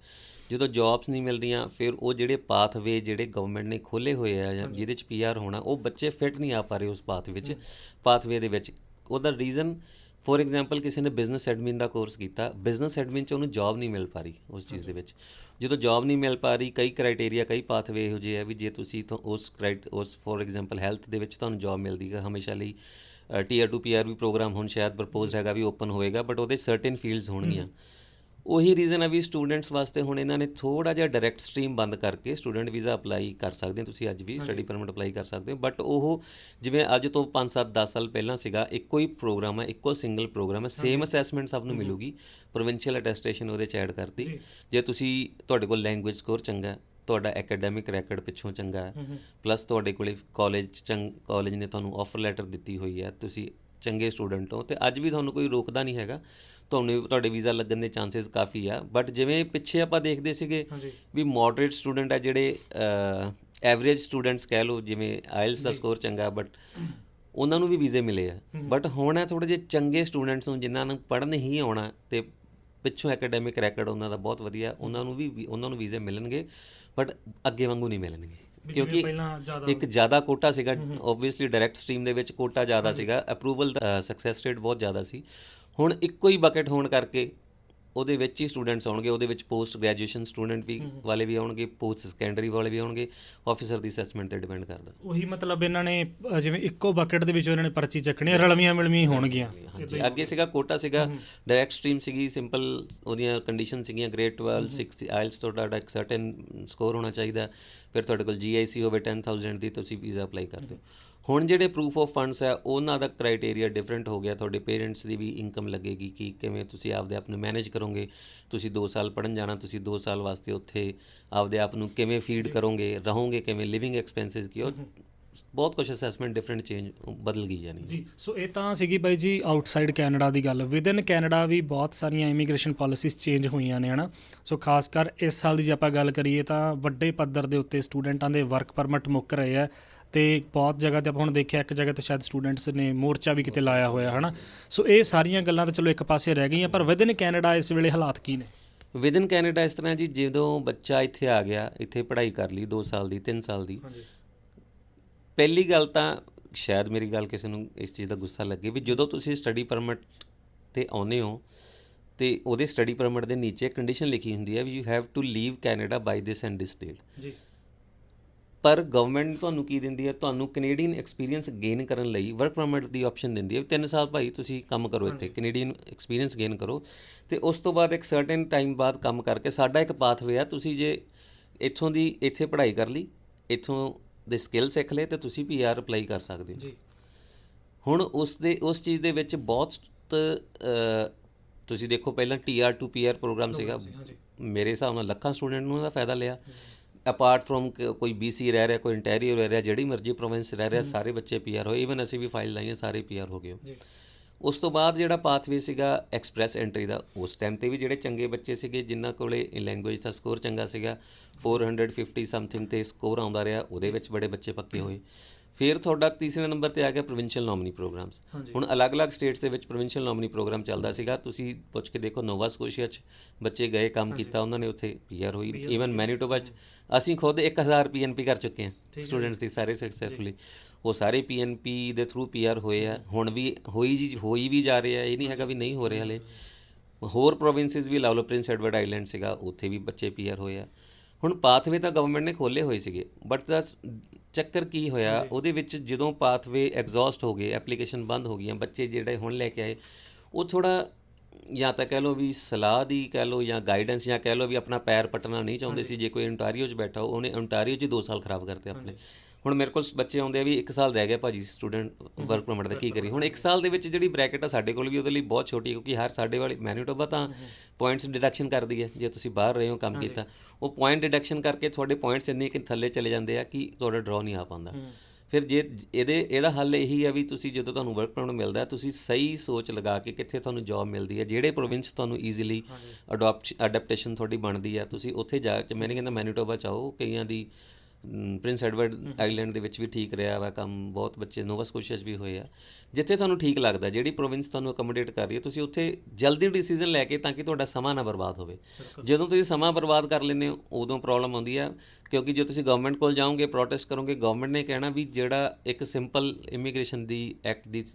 ਜਦੋਂ ਜੌਬਸ ਨਹੀਂ ਮਿਲ ਰਹੀਆਂ ਫਿਰ ਉਹ ਜਿਹੜੇ ਪਾਥਵੇ ਜਿਹੜੇ ਗਵਰਨਮੈਂਟ ਨੇ ਖੋਲੇ ਹੋਏ ਆ ਜਾਂ ਜਿਹਦੇ ਚ ਪੀਆਰ ਹੋਣਾ ਉਹ ਬੱਚੇ ਫਿੱਟ ਨਹੀਂ ਆ ਪਾ ਰਹੇ ਉਸ ਪਾਥ ਵਿੱਚ ਪਾਥਵੇ ਦੇ ਵਿੱਚ। ਉਹਦਾ ਰੀਜ਼ਨ ਫੋਰ ਐਗਜ਼ਾਮਪਲ ਕਿਸੇ ਨੇ ਬਿਜ਼ਨਸ ਐਡਮਿਨ ਦਾ ਕੋਰਸ ਕੀਤਾ ਬਿਜ਼ਨਸ ਐਡਮਿਨ ਚ ਉਹਨੂੰ ਜੌਬ ਨਹੀਂ ਮਿਲ ਪਾ ਰਹੀ ਉਸ ਚੀਜ਼ ਦੇ ਵਿੱਚ। ਜਦੋਂ ਜੌਬ ਨਹੀਂ ਮਿਲ ਪਾ ਰਹੀ ਕਈ ਕ੍ਰਾਈਟੇਰੀਆ ਕਈ ਪਾਥਵੇ ਇਹੋ ਜਿਹੇ ਆ ਵੀ ਜੇ ਤੁਸੀਂ ਉਸ ਕ੍ਰਾਈਟ ਉਸ ਫੋਰ ਐਗਜ਼ਾਮਪਲ ਹੈਲਥ ਦੇ ਵਿੱਚ ਤੁਹਾਨੂੰ ਜੌਬ ਮਿਲਦੀ ਹੈ ਹਮੇਸ਼ਾ ਲਈ ਟੀਆਰ ਟੂ ਪੀਆਰ ਵੀ ਪ੍ਰੋਗਰਾਮ ਹੁਣ ਸ਼ਾਇਦ ਪ੍ਰਪੋਜ਼ ਹੈਗਾ ਵੀ ਓਪਨ ਹੋਏਗਾ ਬਟ ਉਹਦੇ ਸਰਟਨ ਫੀਲਡਸ ਹੋਣਗੀਆਂ। ਉਹੀ ਰੀਜ਼ਨ ਹੈ ਵੀ ਸਟੂਡੈਂਟਸ ਵਾਸਤੇ ਹੁਣ ਇਹਨਾਂ ਨੇ ਥੋੜਾ ਜਿਹਾ ਡਾਇਰੈਕਟ ਸਟ੍ਰੀਮ ਬੰਦ ਕਰਕੇ ਸਟੂਡੈਂਟ ਵੀਜ਼ਾ ਅਪਲਾਈ ਕਰ ਸਕਦੇ ਹੋ ਤੁਸੀਂ ਅੱਜ ਵੀ ਸਟੱਡੀ ਪਰਮਿਟ ਅਪਲਾਈ ਕਰ ਸਕਦੇ ਹੋ ਬਟ ਉਹ ਜਿਵੇਂ ਅੱਜ ਤੋਂ 5 7 10 ਸਾਲ ਪਹਿਲਾਂ ਸੀਗਾ ਇੱਕੋ ਹੀ ਪ੍ਰੋਗਰਾਮ ਹੈ ਇੱਕੋ ਸਿੰਗਲ ਪ੍ਰੋਗਰਾਮ ਹੈ ਸੇਮ ਅਸੈਸਮੈਂਟ ਸਭ ਨੂੰ ਮਿਲੂਗੀ ਪ੍ਰੋਵਿੰਸ਼ੀਅਲ ਅਟੈਸਟੇਸ਼ਨ ਉਹਦੇ ਚ ਐਡ ਕਰਤੀ। ਜੇ। ਤੁਸੀਂ ਤੁਹਾਡੇ ਕੋਲ ਲੈਂਗੁਏਜ ਸਕੋਰ ਚੰਗਾ ਤੁਹਾਡਾ ਐਕੈਡੈਮਿਕ ਰੈਕੋਰਡ ਪਿੱਛੋਂ ਚੰਗਾ ਹੈ। ਪਲੱਸ ਤੁਹਾਡੇ ਕੋਲੇ ਕਾਲਜ ਚੰਗ ਕਾਲਜ ਨੇ ਤੁਹਾਨੂੰ ਆਫਰ ਲੈਟਰ ਦਿੱਤੀ ਹੋਈ ਹੈ। ਤੁਸੀਂ ਚੰਗੇ ਸਟੂਡੈਂਟ ਹੋ ਤੇ ਅੱਜ ਵੀ ਤੁਹਾਨੂੰ ਕੋਈ ਰੋਕਦਾ ਨਹੀਂ ਹੈਗਾ। ਤੁਹਾਨੂੰ ਤੁਹਾਡੇ ਵੀਜ਼ਾ ਲੱਗਣ ਦੇ ਚਾਂਸਸ ਕਾਫੀ ਆ। ਬਟ ਜਿਵੇਂ ਪਿੱਛੇ ਆਪਾਂ ਦੇਖਦੇ ਸੀਗੇ ਵੀ ਮੋਡਰੇਟ ਸਟੂਡੈਂਟ ਆ ਜਿਹੜੇ ਐਵਰੇਜ ਸਟੂਡੈਂਟਸ ਕਹਿ ਲਓ ਜਿਵੇਂ ਆਇਲਸ ਦਾ ਸਕੋਰ ਚੰਗਾ ਬਟ ਉਹਨਾਂ ਨੂੰ ਵੀ ਵੀਜ਼ੇ ਮਿਲੇ ਆ। ਬਟ ਹੁਣ ਹੈ ਥੋੜੇ ਜਿਹੇ ਚੰਗੇ ਸਟੂਡੈਂਟਸ ਨੂੰ ਜਿਨ੍ਹਾਂ ਨੂੰ ਪੜ੍ਹਨ ਹੀ ਆਉਣਾ ਤੇ ਪਿੱਛੋਂ ਐਕੈਡੈਮਿਕ ਰੈਕੋਰਡ ਉਹਨਾਂ ਦਾ ਬਹੁਤ ਵਧੀਆ ਉਹਨਾਂ ਨੂੰ ਵੀ ਉਹਨਾਂ ਨੂੰ ਵੀਜ਼ੇ ਮਿਲਣਗੇ ਬਟ ਅੱਗੇ ਵਾਂਗੂ ਨਹੀਂ ਮਿਲਣਗੇ। ਕਿਉਂਕਿ ਇੱਕ ਜ਼ਿਆਦਾ ਕੋਟਾ ਸੀਗਾ ਆਬਵੀਅਸਲੀ ਡਾਇਰੈਕਟ ਸਟ੍ਰੀਮ ਦੇ ਵਿੱਚ ਕੋਟਾ ਜ਼ਿਆਦਾ ਸੀਗਾ ਅਪਰੂਵਲ ਦਾ ਸਕਸੈਸ ਰੇਟ ਬਹੁਤ ਜ਼ਿਆਦਾ ਸੀ। ਹੁਣ ਇੱਕੋ ਹੀ ਬਕਟ ਹੋਣ ਕਰਕੇ ਉਹਦੇ ਵਿੱਚ ਹੀ ਸਟੂਡੈਂਟਸ ਆਉਣਗੇ ਉਹਦੇ ਵਿੱਚ ਪੋਸਟ ਗ੍ਰੈਜੂਏਸ਼ਨ ਸਟੂਡੈਂਟ ਵੀ ਵਾਲੇ ਵੀ ਆਉਣਗੇ ਪੋਸਟ ਸੈਕੰਡਰੀ ਵਾਲੇ ਵੀ ਆਉਣਗੇ ਆਫੀਸਰ ਦੀ ਅਸੈਸਮੈਂਟ ਤੇ ਡਿਪੈਂਡ ਕਰਦਾ। ਉਹੀ ਮਤਲਬ ਇਹਨਾਂ ਨੇ ਅ, ਜਿਵੇਂ ਇੱਕੋ ਬਕਟ ਦੇ ਵਿੱਚੋਂ ਇਹਨਾਂ ਨੇ ਪਰਚੀ ਚੱਕਣੀ ਹੈ, ਰਲਵੀਆਂ ਮਿਲਵੀਆਂ ਹੀ ਹੋਣਗੀਆਂ। ਹਾਂਜੀ ਅੱਗੇ ਸੀਗਾ ਕੋਟਾ ਸੀਗਾ ਡਾਇਰੈਕਟ ਸਟ੍ਰੀਮ ਸੀਗੀ ਸਿੰਪਲ ਉਹਦੀਆਂ ਕੰਡੀਸ਼ਨ ਸੀਗੀਆਂ ਗ੍ਰੇਡ 12 6 ਆਇਲਸ ਤੋਂ ਤੁਹਾਡਾ ਇੱਕ ਸਰਟਨ ਸਕੋਰ ਹੋਣਾ ਚਾਹੀਦਾ। ਫਿਰ ਤੁਹਾਡੇ ਕੋਲ ਜੀਆਈਸੀ ਹੋਵੇ 10000 ਦੀ ਤੁਸੀਂ ਵੀਜ਼ਾ ਅਪਲਾਈ ਕਰਦੇ ਹੋ। ਹੁਣ ਜਿਹੜੇ ਪ੍ਰੂਫ ਆਫ ਫੰਡਸ ਹੈ, ਉਹਨਾਂ ਦਾ ਕ੍ਰਾਈਟੇਰੀਆ ਡਿਫਰੈਂਟ ਹੋ ਗਿਆ। ਤੁਹਾਡੇ ਪੇਰੈਂਟਸ ਦੀ ਵੀ ਇਨਕਮ ਲੱਗੇਗੀ ਕਿ ਕਿਵੇਂ ਤੁਸੀਂ ਆਪਦੇ ਆਪ ਨੂੰ ਮੈਨੇਜ ਕਰੋਗੇ। ਤੁਸੀਂ 2 ਸਾਲ ਪੜਨ ਜਾਣਾ, ਤੁਸੀਂ 2 ਸਾਲ ਵਾਸਤੇ ਉੱਥੇ ਆਪਦੇ ਆਪ ਨੂੰ ਕਿਵੇਂ ਫੀਡ ਕਰੋਗੇ, ਰਹੋਗੇ, ਕਿਵੇਂ ਲਿਵਿੰਗ ਐਕਸਪੈਂਸਸ ਕੀ ਉਹ ਬਹੁਤ ਕੁਝ ਅਸੈਸਮੈਂਟ ਡਿਫਰੈਂਟ ਚੇਂਜ ਬਦਲ ਗਈ ਯਾਨੀ ਜੀ, ਸੋ ਇਹ ਤਾਂ ਸੀਗੀ ਬਾਈ ਜੀ ਆਊਟਸਾਈਡ ਕੈਨੇਡਾ ਦੀ ਗੱਲ। ਵਿਦਨ ਕੈਨੇਡਾ ਵੀ ਬਹੁਤ ਸਾਰੀਆਂ ਇਮੀਗ੍ਰੇਸ਼ਨ ਪਾਲਿਸੀਜ਼ ਚੇਂਜ ਹੋਈਆਂ ਨੇ, ਹਨਾ। ਸੋ ਖਾਸ ਕਰ ਇਸ ਸਾਲ ਦੀ ਜੇ ਆਪਾਂ ਗੱਲ ਕਰੀਏ ਤਾਂ ਵੱਡੇ ਪੱਧਰ ਦੇ ਉੱਤੇ ਸਟੂਡੈਂਟਾਂ ਦੇ ਵਰਕ ਪਰਮਿਟ ਮੁੱਕ ਰਹੇ ਆ। ਤੇ ਬਹੁਤ ਜਗ੍ਹਾ ਤੇ ਆਪਾਂ ਹੁਣ ਦੇਖਿਆ ਇੱਕ ਜਗ੍ਹਾ ਤੇ ਸ਼ਾਇਦ ਸਟੂਡੈਂਟਸ ਨੇ ਮੋਰਚਾ ਵੀ ਕਿਤੇ ਲਾਇਆ ਹੋਇਆ ਹਨਾ? ਸੋ ਇਹ ਸਾਰੀਆਂ ਗੱਲਾਂ ਤਾਂ ਚਲੋ ਇੱਕ ਪਾਸੇ ਰਹਿ ਗਈਆਂ ਪਰ ਵਿਦਨ ਕੈਨੇਡਾ ਇਸ ਵੇਲੇ ਹਾਲਾਤ ਕੀ ਨੇ? ਵਿਦਨ ਕੈਨੇਡਾ ਇਸ ਤਰ੍ਹਾਂ ਜੀ ਜਦੋਂ ਬੱਚਾ ਇੱਥੇ ਆ ਗਿਆ ਇੱਥੇ ਪੜ੍ਹਾਈ ਕਰ ਲਈ 2 ਸਾਲ ਦੀ 3 ਸਾਲ ਦੀ ਹਾਂਜੀ। ਪਹਿਲੀ ਗੱਲ ਤਾਂ ਸ਼ਾਇਦ ਮੇਰੀ ਗੱਲ ਕਿਸੇ ਨੂੰ ਇਸ ਚੀਜ਼ ਦਾ ਗੁੱਸਾ ਲੱਗੇ ਵੀ ਜਦੋਂ ਤੁਸੀਂ ਸਟੱਡੀ ਪਰਮਿਟ ਤੇ ਆਉਨੇ ਹੋ ਤੇ ਉਹਦੇ ਸਟੱਡੀ ਪਰਮਿਟ ਦੇ ਨੀਚੇ ਕੰਡੀਸ਼ਨ ਲਿਖੀ ਹੁੰਦੀ ਹੈ ਵੀ you have to leave Canada by this and this date ਜੀ। ਪਰ ਗਵਰਨਮੈਂਟ ਤੁਹਾਨੂੰ ਕੀ ਦਿੰਦੀ ਹੈ? ਤੁਹਾਨੂੰ ਕੈਨੇਡੀਅਨ ਐਕਸਪੀਰੀਅੰਸ ਗੇਨ ਕਰਨ ਲਈ ਵਰਕ ਪਰਮਿਟ ਦੀ ਆਪਸ਼ਨ ਦਿੰਦੀ ਹੈ 3 ਸਾਲ ਭਾਈ ਤੁਸੀਂ ਕੰਮ ਕਰੋ ਇੱਥੇ ਕੈਨੇਡੀਅਨ ਐਕਸਪੀਰੀਅੰਸ ਗੇਨ ਕਰੋ। ਤੇ ਉਸ ਤੋਂ ਬਾਅਦ ਇੱਕ ਸਰਟਨ ਟਾਈਮ ਬਾਅਦ ਕੰਮ ਕਰਕੇ ਸਾਡਾ ਇੱਕ ਪਾਥਵੇ ਆ ਤੁਸੀਂ ਜੇ ਇੱਥੋਂ ਦੀ ਇੱਥੇ ਪੜ੍ਹਾਈ ਕਰ ਲਈ ਇੱਥੋਂ ਦੇ ਸਕਿੱਲ ਸਿੱਖ ਲਏ ਤੇ ਤੁਸੀਂ ਪੀਆਰ ਅਪਲਾਈ ਕਰ ਸਕਦੇ ਹੋ। ਜੀ। ਹੁਣ ਉਸ ਦੇ ਉਸ ਚੀਜ਼ ਦੇ ਵਿੱਚ ਬਹੁਤ ਤੁਸੀਂ ਦੇਖੋ ਪਹਿਲਾਂ ਟੀਆਰ ਟੂ ਪੀਆਰ ਪ੍ਰੋਗਰਾਮ ਸੀਗਾ। ਮੇਰੇ ਹਿਸਾਬ ਨਾਲ ਲੱਖਾਂ ਸਟੂਡੈਂਟ ਨੂੰ ਇਹਦਾ ਫਾਇਦਾ ਲਿਆ। ਅਪਾਰਟ ਫਰੋਮ ਕੋਈ ਬੀਸੀ ਰਹਿ ਰਿਹਾ ਕੋਈ ਇੰਟੈਰੀਅਰ ਰਹਿ ਰਿਹਾ ਜਿਹੜੀ ਮਰਜ਼ੀ ਪ੍ਰੋਵਿੰਸ ਰਹਿ ਰਿਹਾ ਸਾਰੇ ਬੱਚੇ ਪੀਆਰ ਹੋਏ। ਇਵਨ ਅਸੀਂ ਵੀ ਫਾਈਲ ਲਾਈਆਂ ਸਾਰੇ ਪੀਆਰ ਹੋ ਗਏ ਜੀ। ਉਸ ਤੋਂ ਬਾਅਦ ਜਿਹੜਾ ਪਾਥਵੇ ਸੀਗਾ ਐਕਸਪ੍ਰੈਸ ਐਂਟਰੀ ਦਾ ਉਸ ਟਾਈਮ ਤੇ ਵੀ ਜਿਹੜੇ ਚੰਗੇ ਬੱਚੇ ਸੀਗੇ ਜਿਨ੍ਹਾਂ ਕੋਲੇ ਲੈਂਗੁਏਜ ਦਾ ਸਕੋਰ ਚੰਗਾ ਸੀਗਾ 450 ਸਮਥਿੰਗ ਤੇ ਸਕੋਰ ਆਉਂਦਾ ਰਿਹਾ ਉਹਦੇ ਵਿੱਚ ਬੜੇ ਬੱਚੇ ਪੱਕੇ ਹੋਏ। ਫਿਰ ਤੁਹਾਡਾ ਤੀਸਰੇ ਨੰਬਰ ਤੇ ਆ ਗਿਆ ਪ੍ਰੋਵਿੰਸ਼ੀਅਲ ਨੋਮਨੀ ਪ੍ਰੋਗਰਾਮਸ। ਹੁਣ ਅਲੱਗ-ਅਲੱਗ ਸਟੇਟਸ ਦੇ ਵਿੱਚ ਪ੍ਰੋਵਿੰਸ਼ੀਅਲ ਨੋਮਨੀ ਪ੍ਰੋਗਰਾਮ ਚੱਲਦਾ ਸੀਗਾ। ਤੁਸੀਂ ਪੁੱਛ ਕੇ ਦੇਖੋ ਨੋਵਾ ਸਕੋਸ਼ੀਆ 'ਚ ਬੱਚੇ ਗਏ ਕੰਮ ਕੀਤਾ ਉਹਨਾਂ ਨੇ ਉੱਥੇ ਪੀਆਰ ਹੋਈ। ਈਵਨ ਮੈਨੀਟੋਬਾ 'ਚ ਅਸੀਂ ਖੁਦ 1000 ਪੀਐਨਪੀ ਕਰ ਚੁੱਕੇ ਹਾਂ। ਸਟੂਡੈਂਟਸ ਦੀ ਸਾਰੇ ਸਕਸੈਸਫੁਲੀ ਉਹ ਸਾਰੇ ਪੀਐਨਪੀ ਦੇ ਥਰੂ ਪੀਆਰ ਹੋਏ ਆ। ਹੁਣ ਵੀ ਹੋਈ ਜੀ ਹੋਈ ਵੀ ਜਾ ਰਹੇ। ਇਹ ਨਹੀਂ ਹੈਗਾ ਵੀ ਨਹੀਂ ਹੋ ਰਹੇ ਹਲੇ। ਹੋਰ ਪ੍ਰੋਵਿੰਸਸ ਵੀ ਲਾ ਲਓ ਪ੍ਰਿੰਸ ਐਡਵਰਡ ਆਈਲੈਂਡ ਸੀਗਾ ਉੱਥੇ ਵੀ ਬੱਚੇ ਪੀਆਰ ਹੋਏ ਆ। ਹੁਣ ਪਾਥਵੇ ਤਾਂ ਗਵਰਨਮੈਂਟ ਨੇ ਖੋਲੇ ਹੋਏ ਸੀਗੇ ਬਟ ਦਾ ਚੱਕਰ ਕੀ ਹੋਇਆ ਉਹਦੇ ਵਿੱਚ ਜਦੋਂ ਪਾਥਵੇ ਐਗਜ਼ੌਸਟ ਹੋ ਗਏ ਐਪਲੀਕੇਸ਼ਨ ਬੰਦ ਹੋ ਗਈਆਂ ਬੱਚੇ ਜਿਹੜੇ ਹੁਣ ਲੈ ਕੇ ਆਏ ਉਹ ਥੋੜਾ ਜਾਂ ਤਾਂ ਕਹਿ ਲਓ ਵੀ ਸਲਾਹ ਦੀ ਕਹਿ ਲਓ ਜਾਂ ਗਾਈਡੈਂਸ ਜਾਂ ਕਹਿ ਲਓ ਵੀ ਆਪਣਾ ਪੈਰ ਪਟਣਾ ਨਹੀਂ ਚਾਹੁੰਦੇ ਸੀ ਜੇ ਕੋਈ ontario 'ਚ ਬੈਠਾ ਹੋ, ਉਹਨੇ ontario 'ਚ 2 ਸਾਲ ਖਰਾਬ ਕਰਤੇ ਆਪਣੇ। ਹੁਣ ਮੇਰੇ ਕੋਲ ਬੱਚੇ ਆਉਂਦੇ ਆ ਵੀ 1 ਸਾਲ ਰਹਿ ਗਿਆ ਭਾਜੀ ਸਟੂਡੈਂਟ ਵਰਕ ਪਰਮਿਟ ਦਾ ਕੀ ਕਰੀ ਹੁਣ 1 ਸਾਲ ਦੇ ਵਿੱਚ ਜਿਹੜੀ ਬ੍ਰੈਕਟ ਆ ਸਾਡੇ ਕੋਲ ਵੀ ਉਹਦੇ ਲਈ ਬਹੁਤ ਛੋਟੀ ਕਿਉਂਕਿ ਹਰ ਸਾਡੇ ਵਾਲੀ ਮੈਨੀਟੋਬਾ ਤਾਂ ਪੁਆਇੰਟਸ ਡਿਡਕਸ਼ਨ ਕਰਦੀ ਹੈ ਜੇ ਤੁਸੀਂ ਬਾਹਰ ਰਹੇ ਹੋ ਕੰਮ ਕੀਤਾ ਉਹ ਪੁਆਇੰਟ ਡਿਡਕਸ਼ਨ ਕਰਕੇ ਤੁਹਾਡੇ ਪੁਆਇੰਟਸ ਇੰਨੇ ਕਿ ਥੱਲੇ ਚਲੇ ਜਾਂਦੇ ਆ ਕਿ ਤੁਹਾਡਾ ਡਰਾ ਨਹੀਂ ਆ ਪਾਉਂਦਾ। ਫਿਰ ਜੇ ਇਹਦੇ ਇਹਦਾ ਹੱਲ ਇਹੀ ਹੈ ਵੀ ਤੁਸੀਂ ਜਦੋਂ ਤੁਹਾਨੂੰ ਵਰਕ ਪਰਮਿਟ ਮਿਲਦਾ ਤੁਸੀਂ ਸਹੀ ਸੋਚ ਲਗਾ ਕੇ ਕਿੱਥੇ ਤੁਹਾਨੂੰ ਜੌਬ ਮਿਲਦੀ ਹੈ ਜਿਹੜੇ ਪ੍ਰੋਵਿੰਸ ਤੁਹਾਨੂੰ ਈਜ਼ੀਲੀ ਅਡਾਪਟ ਅਡੈਪਟੇਸ਼ਨ ਤੁਹਾਡੀ ਬਣਦੀ ਹੈ ਤੁਸੀਂ ਉੱਥੇ ਜਾ ਕੇ ਮੈਂ ਨਹੀਂ ਕਹਿੰਦਾ ਮੈਨੀਟੋਬਾ ਚਾਹੋ ਕਈਆਂ ਦੀ ਪ੍ਰਿੰਸ ਐਡਵਰਡ ਆਈਲੈਂਡ ਦੇ ਵਿੱਚ ਵੀ ਠੀਕ ਰਿਹਾ ਵਾ ਕੰਮ ਬਹੁਤ ਬੱਚੇ ਨੋਵਾ ਸਕੋਸ਼ੀਆ ਵੀ ਹੋਏ ਆ। ਜਿੱਥੇ ਤੁਹਾਨੂੰ ਠੀਕ ਲੱਗਦਾ ਜਿਹੜੀ ਪ੍ਰੋਵਿੰਸ ਤੁਹਾਨੂੰ ਅਕਮੋਡੇਟ ਕਰ ਰਹੀ ਹੈ ਤੁਸੀਂ ਉੱਥੇ ਜਲਦੀ ਡਿਸੀਜਨ ਲੈ ਕੇ ਤਾਂ ਕਿ ਤੁਹਾਡਾ ਸਮਾਂ ਨਾ ਬਰਬਾਦ ਹੋਵੇ। ਜਦੋਂ ਤੁਸੀਂ ਸਮਾਂ ਬਰਬਾਦ ਕਰ ਲੈਂਦੇ ਹੋ ਉਦੋਂ ਪ੍ਰੋਬਲਮ ਆਉਂਦੀ ਆ ਕਿਉਂਕਿ ਜੇ ਤੁਸੀਂ ਗਵਰਨਮੈਂਟ ਕੋਲ ਜਾਓਗੇ ਪ੍ਰੋਟੈਸਟ ਕਰੋਗੇ ਗਵਰਨਮੈਂਟ ਨੇ ਕਹਿਣਾ ਵੀ ਜਿਹੜਾ ਇੱਕ ਸਿੰਪਲ ਇਮੀਗ੍ਰੇਸ਼ਨ ਦੀ ਐਕਟ ਦੀ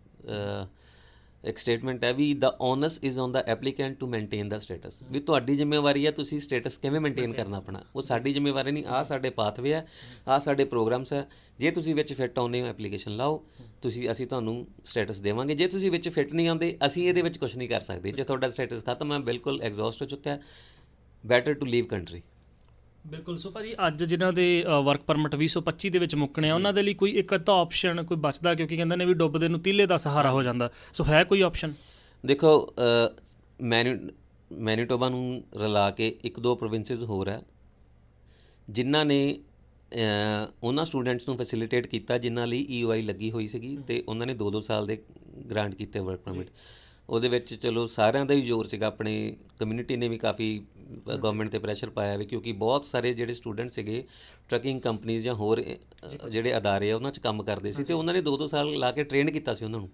ਇੱਕ ਸਟੇਟਮੈਂਟ ਹੈ ਵੀ the onus is on the applicant to maintain the status ਵੀ ਤੁਹਾਡੀ ਜ਼ਿੰਮੇਵਾਰੀ ਹੈ ਤੁਸੀਂ ਸਟੇਟਸ ਕਿਵੇਂ ਮੇਨਟੇਨ ਕਰਨਾ ਆਪਣਾ? ਉਹ ਸਾਡੀ ਜ਼ਿੰਮੇਵਾਰੀ ਨਹੀਂ ਆ ਸਾਡੇ ਪਾਥਵੇ ਹੈ ਆ ਸਾਡੇ ਪ੍ਰੋਗਰਾਮਸ ਹੈ। ਜੇ ਤੁਸੀਂ ਵਿੱਚ ਫਿੱਟ ਆਉਂਦੇ ਹੋ ਐਪਲੀਕੇਸ਼ਨ ਲਾਓ ਤੁਸੀਂ ਅਸੀਂ ਤੁਹਾਨੂੰ ਸਟੇਟਸ ਦੇਵਾਂਗੇ। ਜੇ ਤੁਸੀਂ ਵਿੱਚ ਫਿੱਟ ਨਹੀਂ ਆਉਂਦੇ ਅਸੀਂ ਇਹਦੇ ਵਿੱਚ ਕੁਝ ਨਹੀਂ ਕਰ ਸਕਦੇ। ਜੇ ਤੁਹਾਡਾ ਸਟੇਟਸ ਖਤਮ ਹੈ ਬਿਲਕੁਲ ਐਗਜ਼ੌਸਟ ਹੋ ਚੁੱਕਾ ਹੈ ਬੈਟਰ ਟੂ ਲੀਵ ਕੰਟਰੀ ਬਿਲਕੁਲ। ਸੋ ਭਾਜੀ ਅੱਜ ਜਿਨ੍ਹਾਂ ਦੇ ਵਰਕ ਪਰਮਿਟ 2025 ਦੇ ਵਿੱਚ ਮੁੱਕਣੇ ਆ ਉਹਨਾਂ ਦੇ ਲਈ ਕੋਈ ਇੱਕ ਅੱਧਾ ਆਪਸ਼ਨ ਕੋਈ ਬਚਦਾ? ਕਿਉਂਕਿ ਕਹਿੰਦੇ ਨੇ ਵੀ ਡੁੱਬਦੇ ਨੂੰ ਤੀਲੇ ਦਾ ਸਹਾਰਾ ਹੋ ਜਾਂਦਾ। ਸੋ ਹੈ ਕੋਈ ਆਪਸ਼ਨ ਦੇਖੋ ਮੈਨੀ ਮੈਨੀਟੋਬਾ ਨੂੰ ਰਲਾ ਕੇ ਇੱਕ ਦੋ ਪ੍ਰੋਵਿੰਸਸ ਹੋਰ ਹੈ ਜਿਨ੍ਹਾਂ ਨੇ ਉਹਨਾਂ ਸਟੂਡੈਂਟਸ ਨੂੰ ਫੈਸਿਲਿਟੇਟ ਕੀਤਾ ਜਿਨ੍ਹਾਂ ਲਈ ਈਓਆਈ ਲੱਗੀ ਹੋਈ ਸੀਗੀ ਤੇ ਉਹਨਾਂ ਨੇ 2-2 ਸਾਲ ਦੇ ਗ੍ਰਾਂਟ ਕੀਤੇ ਵਰਕ ਪਰਮਿਟ ਉਹਦੇ ਵਿੱਚ ਚਲੋ ਸਾਰਿਆਂ ਦਾ ਹੀ ਜ਼ੋਰ ਸੀਗਾ ਆਪਣੇ ਕਮਿਊਨਿਟੀ ਨੇ ਵੀ ਕਾਫੀ ਗਵਰਨਮੈਂਟ ਤੇ ਪ੍ਰੈਸ਼ਰ ਪਾਇਆ ਵੀ ਕਿਉਂਕਿ ਬਹੁਤ ਸਾਰੇ ਜਿਹੜੇ ਸਟੂਡੈਂਟ ਸੀਗੇ ਟਰੱਕਿੰਗ ਕੰਪਨੀਆਂ ਜਾਂ ਹੋਰ ਜਿਹੜੇ ਅਦਾਰੇ ਆ ਉਹਨਾਂ 'ਚ ਕੰਮ ਕਰਦੇ ਸੀ ਤੇ ਉਹਨਾਂ ਨੇ 2-2 ਸਾਲ ਲਾ ਕੇ ਟ੍ਰੇਨ ਕੀਤਾ ਸੀ ਉਹਨਾਂ ਨੂੰ।